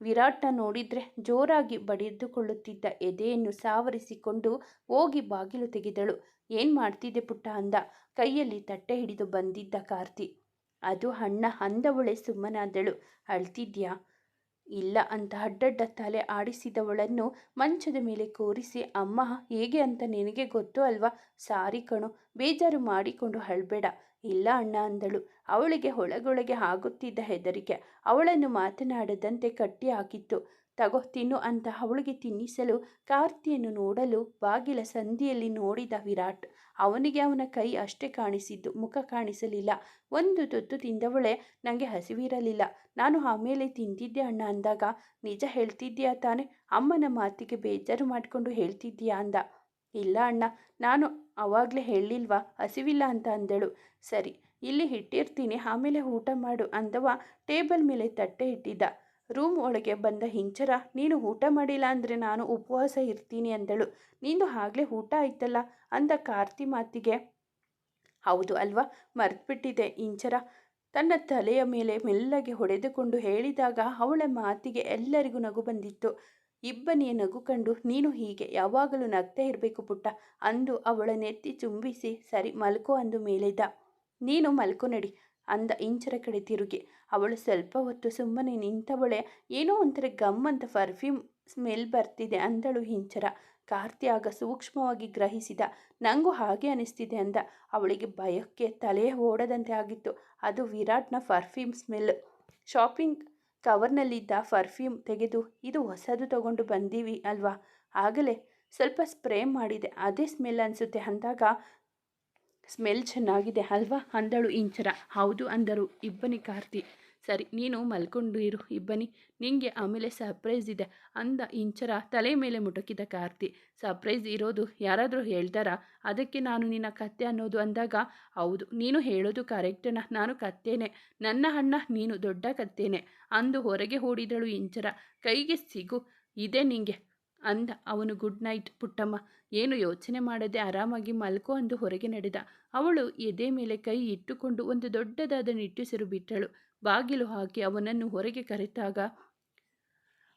ವಿರಾಟ ನೋಡಿದ್ರೆ ಜೋರಾಗಿ ಬಡಿದುಕೊಳ್ಳುತ್ತಿದ್ದ ಎದೆಯನ್ನು ಸಾವರಿಸಿಕೊಂಡು ಹೋಗಿ ಬಾಗಿಲು ತೆಗೆದಳು. ಏನು ಮಾಡ್ತಿದ್ದೆ ಪುಟ್ಟ? ಅಂದ. ಕೈಯಲ್ಲಿ ತಟ್ಟೆ ಹಿಡಿದು ಬಂದಿದ್ದ ಕಾರ್ತಿ. ಅದು ಅಣ್ಣ ಅಂದವಳೆ ಸುಮ್ಮನಾದಳು. ಅಳ್ತಿದ್ಯಾ? ಇಲ್ಲ ಅಂತ ಅಡ್ಡಡ್ಡ ತಲೆ ಆಡಿಸಿದವಳನ್ನು ಮಂಚದ ಮೇಲೆ ಕೂರಿಸಿ, ಅಮ್ಮ, ಹೇಗೆ ಅಂತ ನಿನಗೆ ಗೊತ್ತು ಅಲ್ವಾ? ಸಾರಿ ಕಣು, ಬೇಜಾರು ಮಾಡಿಕೊಂಡು ಹಳ್ಬೇಡ ಇಲ್ಲ ಅಣ್ಣ, ಅಂದಳು. ಅವಳಿಗೆ ಒಳಗೊಳಗೆ ಆಗುತ್ತಿದ್ದ ಹೆದರಿಕೆ. ಅವಳನ್ನು ಮಾತನಾಡದಂತೆ ಕಟ್ಟಿ ಹಾಕಿತ್ತು. ತಗೋ ತಿನ್ನು ಅಂತ ಅವಳಿಗೆ ತಿನ್ನಿಸಲು ಕಾರ್ತಿಯನ್ನು ನೋಡಲು ಬಾಗಿಲ ಸಂಧಿಯಲ್ಲಿ ನೋಡಿದ ವಿರಾಟ್, ಅವನಿಗೆ ಅವನ ಕೈ ಅಷ್ಟೇ ಕಾಣಿಸಿದ್ದು, ಮುಖ ಕಾಣಿಸಲಿಲ್ಲ. ಒಂದು ತುತ್ತು ತಿಂದವಳೆ ನನಗೆ ಹಸಿವಿರಲಿಲ್ಲ. ನಾನು ಆಮೇಲೆ ತಿಂತಿದ್ದೆ ಅಣ್ಣ ಅಂದಾಗ, ನಿಜ ಹೇಳ್ತಿದ್ದೀಯಾ ತಾನೆ? ಅಮ್ಮನ ಮಾತಿಗೆ ಬೇಜಾರು ಮಾಡಿಕೊಂಡು ಹೇಳ್ತಿದ್ದೀಯಾ ಅಂದ. ಇಲ್ಲ ಅಣ್ಣ, ನಾನು ಅವಾಗಲೇ ಹೇಳಿಲ್ವಾ? ಹಸಿವಿಲ್ಲ ಅಂತ ಅಂದಳು. ಸರಿ, ಇಲ್ಲಿ ಇಟ್ಟಿರ್ತೀನಿ ಆಮೇಲೆ ಊಟ ಮಾಡು ಅಂದವ ಟೇಬಲ್ ಮೇಲೆ ತಟ್ಟೆ ಇಟ್ಟಿದ್ದ. ರೂಮ್ ಒಳಗೆ ಬಂದ ಹಿಂಚರ, ನೀನು ಊಟ ಮಾಡಿಲ್ಲ ಅಂದರೆ ನಾನು ಉಪವಾಸ ಇರ್ತೀನಿ ಅಂದಳು. ನಿಂದು ಆಗಲೇ ಊಟ ಆಯ್ತಲ್ಲ? ಅಂದ ಕಾರ್ತಿ ಮಾತಿಗೆ. ಹೌದು ಅಲ್ವಾ? ಮರೆತುಬಿಟ್ಟಿದೆ ಇಂಚರ ತನ್ನ ತಲೆಯ ಮೇಲೆ ಮೆಲ್ಲಗೆ ಹೊಡೆದುಕೊಂಡು ಹೇಳಿದಾಗ ಅವಳ ಮಾತಿಗೆ ಎಲ್ಲರಿಗೂ ನಗು ಬಂದಿತ್ತು. ಇಬ್ಬನಿಯ ನಗು ಕಂಡು, ನೀನು ಹೀಗೆ ಯಾವಾಗಲೂ ನಗ್ತಾ ಇರಬೇಕು ಪುಟ್ಟ, ಅಂದು ಅವಳ ನೆತ್ತಿ ಚುಂಬಿಸಿ, ಸರಿ ಮಲ್ಕೋ ಅಂದು ಮೇಲಿದ್ದ. ನೀನು ಮಲ್ಕೋ ನಡಿ ಅಂದ ಇಂಚರ ಕಡೆ ತಿರುಗಿ. ಅವಳು ಸ್ವಲ್ಪ ಹೊತ್ತು ಸುಮ್ಮನೆ ನಿಂತವಳೆ, ಏನೋ ಒಂಥರ ಗಮ್ ಅಂತ ಪರ್ಫ್ಯೂಮ್ ಸ್ಮೆಲ್ ಬರ್ತಿದೆ ಅಂದಳು ಹಿಂಚರ ಕಾರ್ತಿ ಸೂಕ್ಷ್ಮವಾಗಿ ಗ್ರಹಿಸಿದ ನನಗೂ ಹಾಗೆ ಅನಿಸ್ತಿದೆ ಅಂದ. ಅವಳಿಗೆ ಭಯಕ್ಕೆ ತಲೆ ಓಡದಂತೆ ಆಗಿತ್ತು. ಅದು ವಿರಾಟ್ನ ಪರ್ಫ್ಯೂಮ್ ಸ್ಮೆಲ್ ಶಾಪಿಂಗ್ ಕವರ್ನಲ್ಲಿದ್ದ ಪರ್ಫ್ಯೂಮ್ ತೆಗೆದು, ಇದು ಹೊಸದು ತಗೊಂಡು ಬಂದೀವಿ ಅಲ್ವಾ? ಆಗಲೇ ಸ್ವಲ್ಪ ಸ್ಪ್ರೇ ಮಾಡಿದೆ, ಅದೇ ಸ್ಮೆಲ್ ಅನಿಸುತ್ತೆ ಅಂದಾಗ ಸ್ಮೆಲ್ ಚೆನ್ನಾಗಿದೆ ಅಲ್ವಾ? ಅಂದಳು ಇಂಚರ. ಹೌದು ಅಂದರು. ಇಬ್ಬನಿ ಕಾರ್ತಿ. ಸರಿ, ನೀನು ಮಲ್ಕೊಂಡು ಇರು ಇಬ್ಬನಿ. ನಿಂಗೆ ಆಮೇಲೆ ಸರ್ಪ್ರೈಸ್ ಇದೆ ಅಂದ ಇಂಚರ ತಲೆ ಮೇಲೆ ಮುಟಕಿದ ಕಾರ್ತಿ. ಸರ್ಪ್ರೈಸ್ ಇರೋದು ಯಾರಾದರೂ ಹೇಳ್ತಾರಾ? ಅದಕ್ಕೆ ನಾನು ನಿನ್ನ ಕತ್ತೆ ಅನ್ನೋದು ಅಂದಾಗ, ಹೌದು, ನೀನು ಹೇಳೋದು ಕರೆಕ್ಟನ ನಾನು ಕತ್ತೇನೆ. ನನ್ನ ಅಣ್ಣ ನೀನು ದೊಡ್ಡ ಕತ್ತೇನೆ ಅಂದು ಹೊರಗೆ ಹೂಡಿದಳು ಇಂಚರ. ಕೈಗೆ ಸಿಗು. ಇದೆ ನಿಂಗೆ. ಅಂದ ಅವನು, ಗುಡ್ ನೈಟ್ ಪುಟ್ಟಮ್ಮ. ಏನು ಯೋಚನೆ ಮಾಡದೆ ಆರಾಮಾಗಿ ಮಲ್ಕೋ ಅಂದು ಹೊರಗೆ ನಡೆದ. ಅವಳು ಎದೆ ಮೇಲೆ ಕೈ ಇಟ್ಟುಕೊಂಡು ಒಂದು ದೊಡ್ಡದಾದ ನಿಟ್ಟುಸಿರು ಬಿಟ್ಟಳು. ಬಾಗಿಲು ಹಾಕಿ ಅವನನ್ನು ಹೊರಗೆ ಕರೆತಾಗ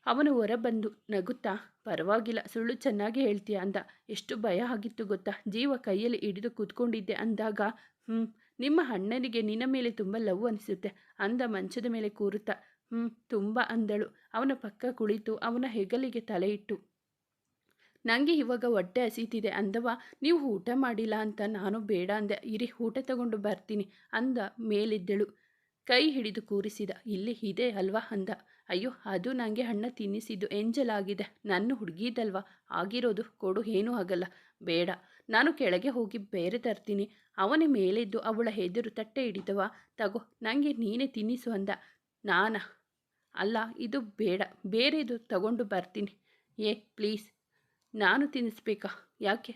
ಅವನು ಹೊರಬಂದು, ನಗುತ್ತಾ? ಪರವಾಗಿಲ್ಲ. ಸುಳ್ಳು ಚೆನ್ನಾಗಿ ಹೇಳ್ತೀಯ ಅಂದ. ಎಷ್ಟು ಭಯ ಆಗಿತ್ತು ಗೊತ್ತಾ? ಜೀವ ಕೈಯಲ್ಲಿ ಹಿಡಿದು ಕೂತ್ಕೊಂಡಿದ್ದೆ ಅಂದಾಗ ಹ್ಞೂ ನಿಮ್ಮ ಅಣ್ಣನಿಗೆ ನಿನ್ನ ಮೇಲೆ ತುಂಬ ಲವ್ ಅನಿಸುತ್ತೆ ಅಂದ ಮಂಚದ ಮೇಲೆ ಕೂರುತ್ತಾ. ಹ್ಞೂ ತುಂಬ ಅಂದಳು. ಅವನ ಪಕ್ಕ ಕುಳಿತು ಅವನ ಹೆಗಲಿಗೆ ತಲೆ ಇಟ್ಟು ನನಗೆ ಇವಾಗ ಹೊಟ್ಟೆ ಹಸೀತಿದೆ ಅಂದವ, ನೀವು ಊಟ ಮಾಡಿಲ್ಲ ಅಂತ ನಾನು ಬೇಡ ಅಂದೆ. ಇರಿ, ಊಟ ತಗೊಂಡು ಬರ್ತೀನಿ ಅಂದ ಮೇಲಿದ್ದಳು. ಕೈ ಹಿಡಿದು ಕೂರಿಸಿದ. ಇಲ್ಲಿ ಇದೆ ಅಲ್ವಾ? ಅಂದ. ಅಯ್ಯೋ, ಅದು ನನಗೆ ಹಣ್ಣ ತಿನ್ನಿಸಿದ್ದು. ಎಂಜಲ್ ಆಗಿದೆ ನನ್ನ ಹುಡುಗಿದಲ್ವಾ? ಆಗಿರೋದು ಕೊಡು, ಏನೂ ಆಗಲ್ಲ. ಬೇಡ. ನಾನು ಕೆಳಗೆ ಹೋಗಿ ಬೇರೆ ತರ್ತೀನಿ. ಅವನ ಮೇಲಿದ್ದು ಅವಳ ಹೆದರು ತಟ್ಟೆ ಹಿಡಿದವ. ತಗೋ ನನಗೆ ನೀನೇ ತಿನ್ನಿಸು ಅಂದ. ನಾನ? ಅಲ್ಲ, ಇದು ಬೇಡ. ಬೇರೆದು ತಗೊಂಡು ಬರ್ತೀನಿ. ಏ, ಪ್ಲೀಸ್. ನಾನು ತಿನ್ನಿಸ್ಬೇಕಾ? ಯಾಕೆ?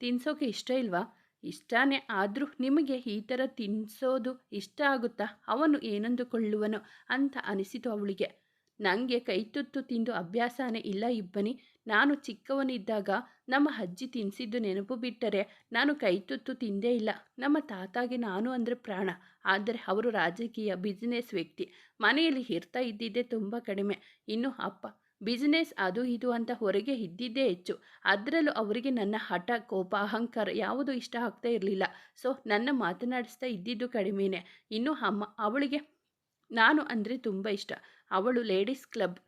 ತಿನ್ಸೋಕೆ ಇಷ್ಟ ಇಲ್ವಾ? ಇಷ್ಟನೇ ಆದರೂ ನಿಮಗೆ ಈ ಥರ ತಿನ್ನಿಸೋದು ಇಷ್ಟ ಆಗುತ್ತಾ? ಅವನು ಏನಂದುಕೊಳ್ಳುವನು ಅಂತ ಅನಿಸಿತು ಅವಳಿಗೆ. ನನಗೆ ಕೈ ತುತ್ತು ತಿಂದು ಅಭ್ಯಾಸನೇ ಇಲ್ಲ ಇಬ್ಬನಿ. ನಾನು ಚಿಕ್ಕವನಿದ್ದಾಗ ನಮ್ಮ ಅಜ್ಜಿ ತಿನ್ನಿಸಿದ್ದು ನೆನಪು ಬಿಟ್ಟರೆ ನಾನು ಕೈ ತುತ್ತು ತಿಂದೇ ಇಲ್ಲ. ನಮ್ಮ ತಾತಾಗೆ ನಾನು ಅಂದರೆ ಪ್ರಾಣ. ಆದರೆ ಅವರು ರಾಜಕೀಯ ಬಿಸ್ನೆಸ್ ವ್ಯಕ್ತಿ. ಮನೆಯಲ್ಲಿ ಇರ್ತಾ ಇದ್ದಿದ್ದೇ ತುಂಬ ಕಡಿಮೆ. ಇನ್ನು ಅಪ್ಪ ಬಿಸ್ನೆಸ್ ಅದು ಇದು ಅಂತ ಹೊರಗೆ ಇದ್ದಿದ್ದೇ ಹೆಚ್ಚು. ಅದರಲ್ಲೂ ಅವರಿಗೆ ನನ್ನ ಹಠ, ಕೋಪ, ಅಹಂಕಾರ ಯಾವುದು ಇಷ್ಟ ಆಗ್ತಾ ಇರಲಿಲ್ಲ. ಸೊ, ನನ್ನ ಮಾತನಾಡಿಸ್ತಾ ಇದ್ದಿದ್ದು ಕಡಿಮೆನೇ. ಇನ್ನು ಅಮ್ಮ, ಅವಳಿಗೆ ನಾನು ಅಂದರೆ ತುಂಬ ಇಷ್ಟ. ಅವಳು ಲೇಡೀಸ್ ಕ್ಲಬ್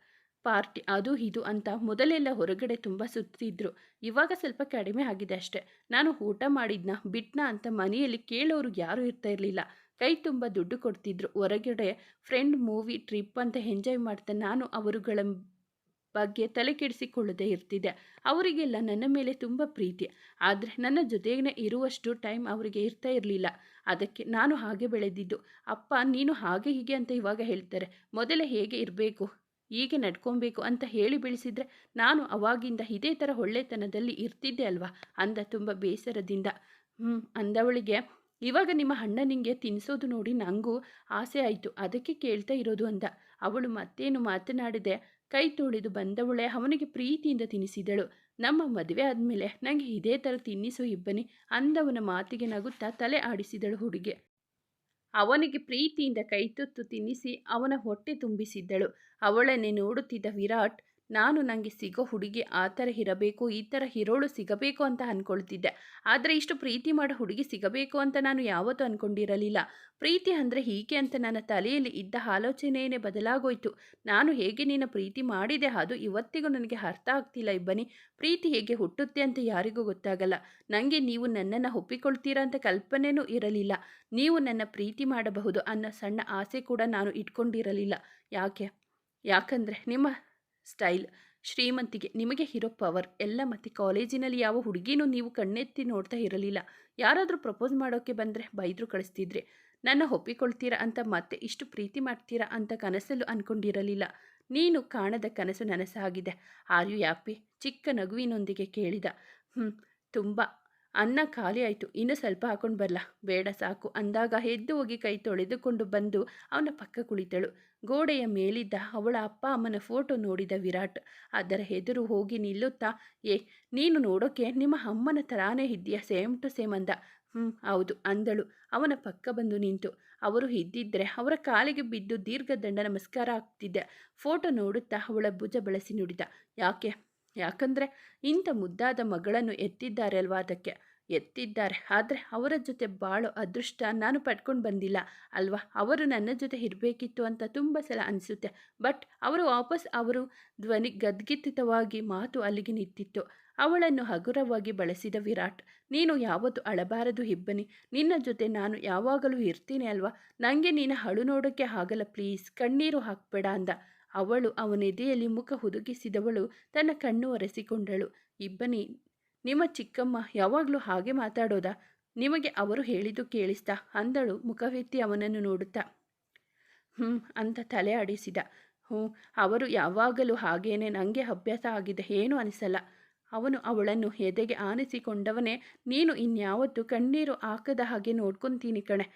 ಪಾರ್ಟಿ ಅದು ಇದು ಅಂತ ಮೊದಲೆಲ್ಲ ಹೊರಗಡೆ ತುಂಬ ಸುತ್ತಿದ್ರು. ಇವಾಗ ಸ್ವಲ್ಪ ಕಡಿಮೆ ಆಗಿದೆ ಅಷ್ಟೆ. ನಾನು ಊಟ ಮಾಡಿದ್ನ, ಬಿಟ್ನ ಅಂತ ಮನೆಯಲ್ಲಿ ಕೇಳೋರು ಯಾರೂ ಇರ್ತಾ ಇರಲಿಲ್ಲ. ಕೈ ತುಂಬ ದುಡ್ಡು ಕೊಡ್ತಿದ್ರು. ಹೊರಗಡೆ ಫ್ರೆಂಡ್ ಮೂವಿ ಟ್ರಿಪ್ ಅಂತ ಎಂಜಾಯ್ ಮಾಡ್ತಾ ನಾನು ಅವರುಗಳ ಬಗ್ಗೆ ತಲೆ ಕೆಡಿಸಿಕೊಳ್ಳದೆ ಇರ್ತಿದ್ದೆ. ಅವರಿಗೆಲ್ಲ ನನ್ನ ಮೇಲೆ ತುಂಬ ಪ್ರೀತಿ. ಆದರೆ ನನ್ನ ಜೊತೆಗೇ ಇರುವಷ್ಟು ಟೈಮ್ ಅವರಿಗೆ ಇರ್ತಾ ಇರಲಿಲ್ಲ. ಅದಕ್ಕೆ ನಾನು ಹಾಗೆ ಬೆಳೆದಿದ್ದು. ಅಪ್ಪ, ನೀನು ಹಾಗೆ ಹೀಗೆ ಅಂತ ಇವಾಗ ಹೇಳ್ತಾರೆ. ಮೊದಲೇ ಹೇಗೆ ಇರಬೇಕು? ಹೀಗೆ ನಡ್ಕೊಬೇಕು ಅಂತ ಹೇಳಿ ಬೆಳೆಸಿದ್ರೆ ನಾನು ಅವಾಗಿಂದ ಇದೇ ಥರ ಒಳ್ಳೆತನದಲ್ಲಿ ಇರ್ತಿದ್ದೆ ಅಲ್ವಾ? ಅಂದ ತುಂಬ ಬೇಸರದಿಂದ. ಹ್ಞೂ ಅಂದವಳಿಗೆ, ಇವಾಗ ನಿಮ್ಮ ಅಣ್ಣನಿಗೆ ತಿನ್ನಿಸೋದು ನೋಡಿ ನನಗೂ ಆಸೆ ಆಯಿತು. ಅದಕ್ಕೆ ಕೇಳ್ತಾ ಇರೋದು ಅಂದ. ಅವಳು ಮತ್ತೇನು ಮಾತನಾಡಿದೆ? ಕೈ ತೊಳೆದು ಬಂದವಳೆ ಅವನಿಗೆ ಪ್ರೀತಿಯಿಂದ ತಿನ್ನಿಸಿದಳು. ನಮ್ಮ ಮದುವೆ ಆದಮೇಲೆ ನನಗೆ ಇದೇ ಥರ ತಿನ್ನಿಸು ಇಬ್ಬನಿ ಅಂದವನ ಮಾತಿಗೆ ನಗುತ್ತಾ ತಲೆ ಆಡಿಸಿದಳು ಹುಡುಗಿ. ಅವನಿಗೆ ಪ್ರೀತಿಯಿಂದ ಕೈತುತ್ತು ತಿನ್ನಿಸಿ ಅವನ ಹೊಟ್ಟೆ ತುಂಬಿಸಿದ್ದಳು. ಅವಳನ್ನೇ ನೋಡುತ್ತಿದ್ದ ವಿರಾಟ್ ನಾನು ನನಗೆ ಸಿಗೋ ಹುಡುಗಿ ಆ ಥರ ಇರಬೇಕು, ಈ ಥರ ಹಿರೋಳು ಸಿಗಬೇಕು ಅಂತ ಅಂದ್ಕೊಳ್ತಿದ್ದೆ ಆದರೆ ಇಷ್ಟು ಪ್ರೀತಿ ಮಾಡೋ ಹುಡುಗಿ ಸಿಗಬೇಕು ಅಂತ ನಾನು ಯಾವತ್ತೂ ಅಂದ್ಕೊಂಡಿರಲಿಲ್ಲ ಪ್ರೀತಿ ಅಂದರೆ ಹೀಗೆ ಅಂತ ನನ್ನ ತಲೆಯಲ್ಲಿ ಇದ್ದ ಆಲೋಚನೆಯೇ ಬದಲಾಗೋಯ್ತು. ನಾನು ಹೇಗೆ ನಿನ್ನ ಪ್ರೀತಿ ಮಾಡಿದೆ ಅದು ಇವತ್ತಿಗೂ ನನಗೆ ಅರ್ಥ ಆಗ್ತಿಲ್ಲ ಇಬ್ಬನಿ. ಪ್ರೀತಿ ಹೇಗೆ ಹುಟ್ಟುತ್ತೆ ಅಂತ ಯಾರಿಗೂ ಗೊತ್ತಾಗಲ್ಲ. ನನಗೆ ನೀವು ನನ್ನನ್ನು ಒಪ್ಪಿಕೊಳ್ತೀರಾ ಅಂತ ಕಲ್ಪನೆಯೂ ಇರಲಿಲ್ಲ. ನೀವು ನನ್ನ ಪ್ರೀತಿ ಮಾಡಬಹುದು ಅನ್ನೋ ಸಣ್ಣ ಆಸೆ ಕೂಡ ನಾನು ಇಟ್ಕೊಂಡಿರಲಿಲ್ಲ. ಯಾಕೆ? ಯಾಕಂದರೆ ನಿಮ್ಮ ಸ್ಟೈಲ್. ಶ್ರೀಮಂತಿಗೆ, ನಿಮಗೆ ಇರೋ ಪವರ್, ಎಲ್ಲ ಮತ್ತು ಕಾಲೇಜಿನಲ್ಲಿ ಯಾವ ಹುಡುಗಿನೂ ನೀವು ಕಣ್ಣೆತ್ತಿ ನೋಡ್ತಾ ಇರಲಿಲ್ಲ. ಯಾರಾದರೂ ಪ್ರಪೋಸ್ ಮಾಡೋಕ್ಕೆ ಬಂದರೆ ಬೈದರೂ ಕಳಿಸ್ತಿದ್ರೆ, ನನ್ನ ಒಪ್ಪಿಕೊಳ್ತೀರಾ ಅಂತ ಮತ್ತೆ ಇಷ್ಟು ಪ್ರೀತಿ ಮಾಡ್ತೀರಾ ಅಂತ ಕನಸಲ್ಲೂ ಅಂದ್ಕೊಂಡಿರಲಿಲ್ಲ ನೀನು ಕಾಣದ ಕನಸು ನನಸಾಗಿದೆ. ಆರ್ ಯು ಯಾಪಿ ಚಿಕ್ಕ ನಗುವಿನೊಂದಿಗೆ ಕೇಳಿದ. ಹ್ಞೂ ತುಂಬ. ಅನ್ನ ಖಾಲಿ ಆಯಿತು, ಇನ್ನು ಸ್ವಲ್ಪ ಹಾಕೊಂಡು ಬರಲ್ಲ ಬೇಡ ಸಾಕು. ಅಂದಾಗ ಎದ್ದು ಹೋಗಿ ಕೈ ತೊಳೆದುಕೊಂಡು ಬಂದು ಅವನ ಪಕ್ಕ ಕುಳಿತಳು. ಗೋಡೆಯ ಮೇಲಿದ್ದ ಅವಳ ಅಪ್ಪ ಅಮ್ಮನ ಫೋಟೋ ನೋಡಿದ ವಿರಾಟ್. ಅದರ ಎದುರು ಹೋಗಿ ನಿಲ್ಲುತ್ತಾ, ಏ, ನೀನು ನೋಡೋಕೆ ನಿಮ್ಮ ಅಮ್ಮನ ಥರಾನೇ ಇದ್ದೀಯ? ಸೇಮ್ ಟು ಸೇಮ್ ಅಂದ. ಹ್ಞೂ ಹೌದು, ಅಂದಳು. ಅವನ ಪಕ್ಕ ಬಂದು ನಿಂತು. ಅವರು ಇದ್ದಿದ್ದರೆ ಅವರ ಕಾಲಿಗೆ ಬಿದ್ದು ದೀರ್ಘದಂಡ ನಮಸ್ಕಾರ ಆಗ್ತಿದ್ದೆ. ಫೋಟೋ ನೋಡುತ್ತಾ ಅವಳ ಭುಜ ಬಳಸಿ ನುಡಿದ. ಯಾಕೆ? ಯಾಕಂದರೆ ಇಂಥ ಮುದ್ದಾದ ಮಗಳನ್ನು ಎತ್ತಿದ್ದಾರೆ ಅಲ್ವಾ ಅದಕ್ಕೆ? ಎತ್ತಿದ್ದಾರೆ. ಆದರೆ ಅವರ ಜೊತೆ ಬಾಳೋ ಅದೃಷ್ಟ ನಾನು ಪಡ್ಕೊಂಡು ಬಂದಿಲ್ಲ ಅಲ್ವಾ? ಅವರು ನನ್ನ ಜೊತೆ ಇರಬೇಕಿತ್ತು ಅಂತ ತುಂಬ ಸಲ ಅನಿಸುತ್ತೆ. ಬಟ್ ಅವರು ವಾಪಸ್ ಅವರು ಧ್ವನಿ ಗದ್ಗಿತಿತವಾಗಿ ಮಾತು ಅಲ್ಲಿಗೆ ನಿಂತಿತ್ತು. ಅವಳನ್ನು ಹಗುರವಾಗಿ ಬಳಸಿದ ವಿರಾಟ್, ನೀನು ಯಾವತ್ತು ಅಳಬಾರದು ಇಬ್ಬನಿ ನಿನ್ನ ಜೊತೆ ನಾನು ಯಾವಾಗಲೂ ಇರ್ತೀನಿ ಅಲ್ವಾ? ನನಗೆ ನೀನು ಹಳು ನೋಡೋಕ್ಕೆ ಆಗಲ್ಲ ಪ್ಲೀಸ್. ಕಣ್ಣೀರು ಹಾಕಬೇಡ ಅಂದ. ಅವಳು ಅವನೆದೆಯಲ್ಲಿ ಮುಖ ಹುದುಗಿಸಿದವಳು ತನ್ನ ಕಣ್ಣು ಒರೆಸಿಕೊಂಡಳು. ಇಬ್ಬನಿ, ನಿಮ್ಮ ಚಿಕ್ಕಮ್ಮ ಯಾವಾಗಲೂ ಹಾಗೆ ಮಾತಾಡೋದಾ? ನಿಮಗೆ ಅವರು ಹೇಳಿದ್ದು ಕೇಳಿಸ್ತಾ ಅಂದಳು ಮುಖವೆತ್ತಿ ಅವನನ್ನು ನೋಡುತ್ತಾ. ಹ್ಞೂ ಅಂತ ತಲೆ ಆಡಿಸಿದ. ಹ್ಞೂ ಅವರು ಯಾವಾಗಲೂ ಹಾಗೇನೆ ನನಗೆ ಅಭ್ಯಾಸ ಆಗಿದೆ, ಏನೂ ಅನಿಸಲ್ಲ. ಅವನು ಅವಳನ್ನು ಎದೆಗೆ ಆನಿಸಿಕೊಂಡವನೇ, ನೀನು ಇನ್ಯಾವತ್ತೂ ಕಣ್ಣೀರು ಹಾಕದ ಹಾಗೆ ನೋಡ್ಕೊತೀನಿ ಕಣೆ.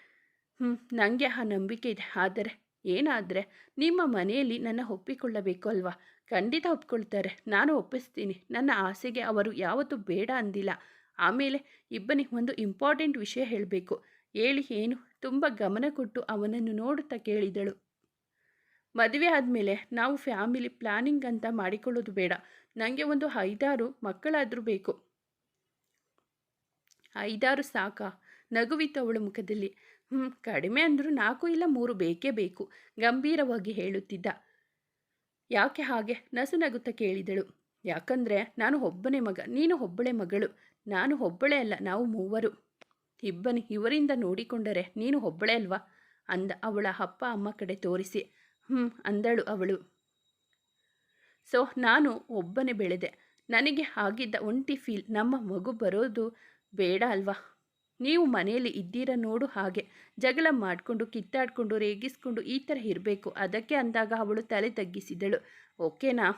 ಹ್ಞೂ ನನಗೆ ಆ ನಂಬಿಕೆ ಇದೆ, ಆದರೆ ಏನಾದರೆ ನಿಮ್ಮ ಮನೆಯಲ್ಲಿ ನನ್ನ ಒಪ್ಪಿಕೊಳ್ಳಬೇಕು ಅಲ್ವಾ? ಖಂಡಿತ ಒಪ್ಕೊಳ್ತಾರೆ ನಾನು ಒಪ್ಪಿಸ್ತೀನಿ. ನನ್ನ ಆಸೆಗೆ ಅವರು ಯಾವತ್ತೂ ಬೇಡ ಅಂದಿಲ್ಲ. ಆಮೇಲೆ ಇಬ್ಬನಿಗೆ ಒಂದು ಇಂಪಾರ್ಟೆಂಟ್ ವಿಷಯ ಹೇಳಬೇಕು. ಹೇಳಿ ಏನು? ತುಂಬ ಗಮನ ಕೊಟ್ಟು ಅವನನ್ನು ನೋಡುತ್ತಾ ಕೇಳಿದಳು. ಮದುವೆ ಆದಮೇಲೆ ನಾವು ಫ್ಯಾಮಿಲಿ ಪ್ಲಾನಿಂಗ್ ಅಂತ ಮಾಡಿಕೊಳ್ಳೋದು ಬೇಡ. ನನಗೆ ಒಂದು ಐದಾರು ಮಕ್ಕಳಾದರೂ ಬೇಕು. ಐದಾರು ಸಾಕಾ? ನಗುವಿತ್ತು ಅವಳ ಮುಖದಲ್ಲಿ. ಹ್ಞೂ ಕಡಿಮೆ ಅಂದರೂ ನಾಲ್ಕು ಇಲ್ಲ ಮೂರು ಬೇಕೇ ಬೇಕು, ಗಂಭೀರವಾಗಿ ಹೇಳುತ್ತಿದ್ದ. ಯಾಕೆ ಹಾಗೆ? ನಸು ನಗುತ್ತಾ ಕೇಳಿದಳು. ಯಾಕಂದರೆ ನಾನು ಒಬ್ಬನೇ ಮಗ, ನೀನು ಒಬ್ಬಳೆ ಮಗಳು, ನಾನು ಒಬ್ಬಳೇ ಅಲ್ಲ, ನಾವು ಮೂವರು. ಇಬ್ಬನಿ ಇವರಿಂದ ನೋಡಿಕೊಂಡರೆ ನೀನು ಒಬ್ಬಳೇ ಅಲ್ವಾ? ಅಂದ ಅವಳ ಅಪ್ಪ ಅಮ್ಮ ಕಡೆ ತೋರಿಸಿ. ಹ್ಞೂ ಅಂದಳು ಅವಳು. ಸೊ, ನಾನು ಒಬ್ಬನೇ ಬೆಳೆದೆ. ನನಗೆ ಆಗಿದ್ದ ಒಂಟಿ ಫೀಲ್ ನಮ್ಮ ಮಗು ಬರೋದು ಬೇಡ ಅಲ್ವಾ? ನೀವು ಮನೆಯಲ್ಲಿ ಇದ್ದೀರ ನೋಡು ಹಾಗೆ. ಜಗಳ ಮಾಡಿಕೊಂಡು, ಕಿತ್ತಾಡಿಕೊಂಡು, ರೇಗಿಸ್ಕೊಂಡು ಈ ಥರ ಇರಬೇಕು. ಅದಕ್ಕೆ ಅಂದಾಗ ಅವಳು ತಲೆ ತಗ್ಗಿಸಿದಳು. ಓಕೆನಾ?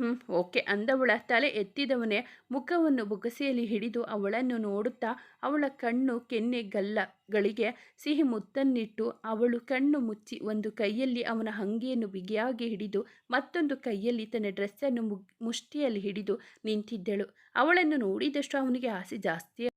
ಹ್ಞೂ ಓಕೆ ಅಂದವಳ ತಲೆ ಎತ್ತಿದವನೇ ಮುಖವನ್ನು ಬೊಗಸೆಯಲ್ಲಿ ಹಿಡಿದು ಅವಳನ್ನು ನೋಡುತ್ತಾ ಅವಳ ಕಣ್ಣು ಕೆನ್ನೆ ಗಲ್ಲಗಳಿಗೆ ಸಿಹಿ ಮುತ್ತನ್ನಿಟ್ಟು ಅವಳು ಕಣ್ಣು ಮುಚ್ಚಿ ಒಂದು ಕೈಯಲ್ಲಿ ಅವನ ಅಂಗಿಯನ್ನು ಬಿಗಿಯಾಗಿ ಹಿಡಿದು ಮತ್ತೊಂದು ಕೈಯಲ್ಲಿ ತನ್ನ ಡ್ರೆಸ್ಸನ್ನು ಮುಷ್ಟಿಯಲ್ಲಿ ಹಿಡಿದು ನಿಂತಿದ್ದಳು. ಅವಳನ್ನು ನೋಡಿದಷ್ಟು ಅವನಿಗೆ ಆಸೆ ಜಾಸ್ತಿ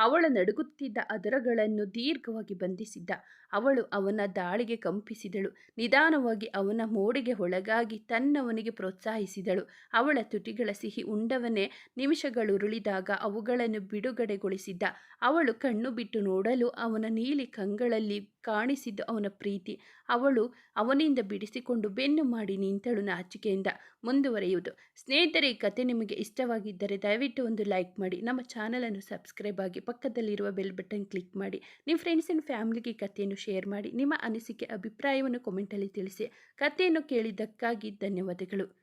ಅವಳ ನಡುಗುತ್ತಿದ್ದ ಅದರಗಳನ್ನು ದೀರ್ಘವಾಗಿ ಬಂಧಿಸಿದ್ದ. ಅವಳು ಅವನ ದಾಳಿಗೆ ಕಂಪಿಸಿದಳು. ನಿಧಾನವಾಗಿ ಅವನ ಮೋಡಿಗೆ ಒಳಗಾಗಿ ತನ್ನವನಿಗೆ ಪ್ರೋತ್ಸಾಹಿಸಿದಳು. ಅವಳ ತುಟಿಗಳ ಸಿಹಿ ಉಂಡವನೇ ನಿಮಿಷಗಳುರುಳಿದಾಗ ಅವುಗಳನ್ನು ಬಿಡುಗಡೆಗೊಳಿಸಿದ್ದ. ಅವಳು ಕಣ್ಣು ಬಿಟ್ಟು ನೋಡಲು ಅವನ ನೀಲಿ ಕಂಗಳಲ್ಲಿ ಕಾಣಿಸಿದ್ದು ಅವನ ಪ್ರೀತಿ. ಅವಳು ಅವನಿಂದ ಬಿಡಿಸಿಕೊಂಡು ಬೆನ್ನು ಮಾಡಿ ನಿಂತಳು ನಾಚಿಕೆಯಿಂದ. ಮುಂದುವರೆಯುವುದು. ಸ್ನೇಹಿತರೆ, ಈ ಕತೆ ನಿಮಗೆ ಇಷ್ಟವಾಗಿದ್ದರೆ ದಯವಿಟ್ಟು ಒಂದು ಲೈಕ್ ಮಾಡಿ. ನಮ್ಮ ಚಾನಲನ್ನು ಸಬ್ಸ್ಕ್ರೈಬ್ ಆಗಿ ಪಕ್ಕದಲ್ಲಿರುವ ಬೆಲ್ ಬಟನ್ ಕ್ಲಿಕ್ ಮಾಡಿ. ನಿಮ್ಮ ಫ್ರೆಂಡ್ಸ್ ಆ್ಯಂಡ್ ಫ್ಯಾಮಿಲಿಗೆ ಕಥೆಯನ್ನು ಶೇರ್ ಮಾಡಿ ನಿಮ್ಮ ಅನಿಸಿಕೆ ಅಭಿಪ್ರಾಯವನ್ನು ಕಮೆಂಟಲ್ಲಿ ತಿಳಿಸಿ. ಕಥೆಯನ್ನು ಕೇಳಿದ್ದಕ್ಕಾಗಿ ಧನ್ಯವಾದಗಳು.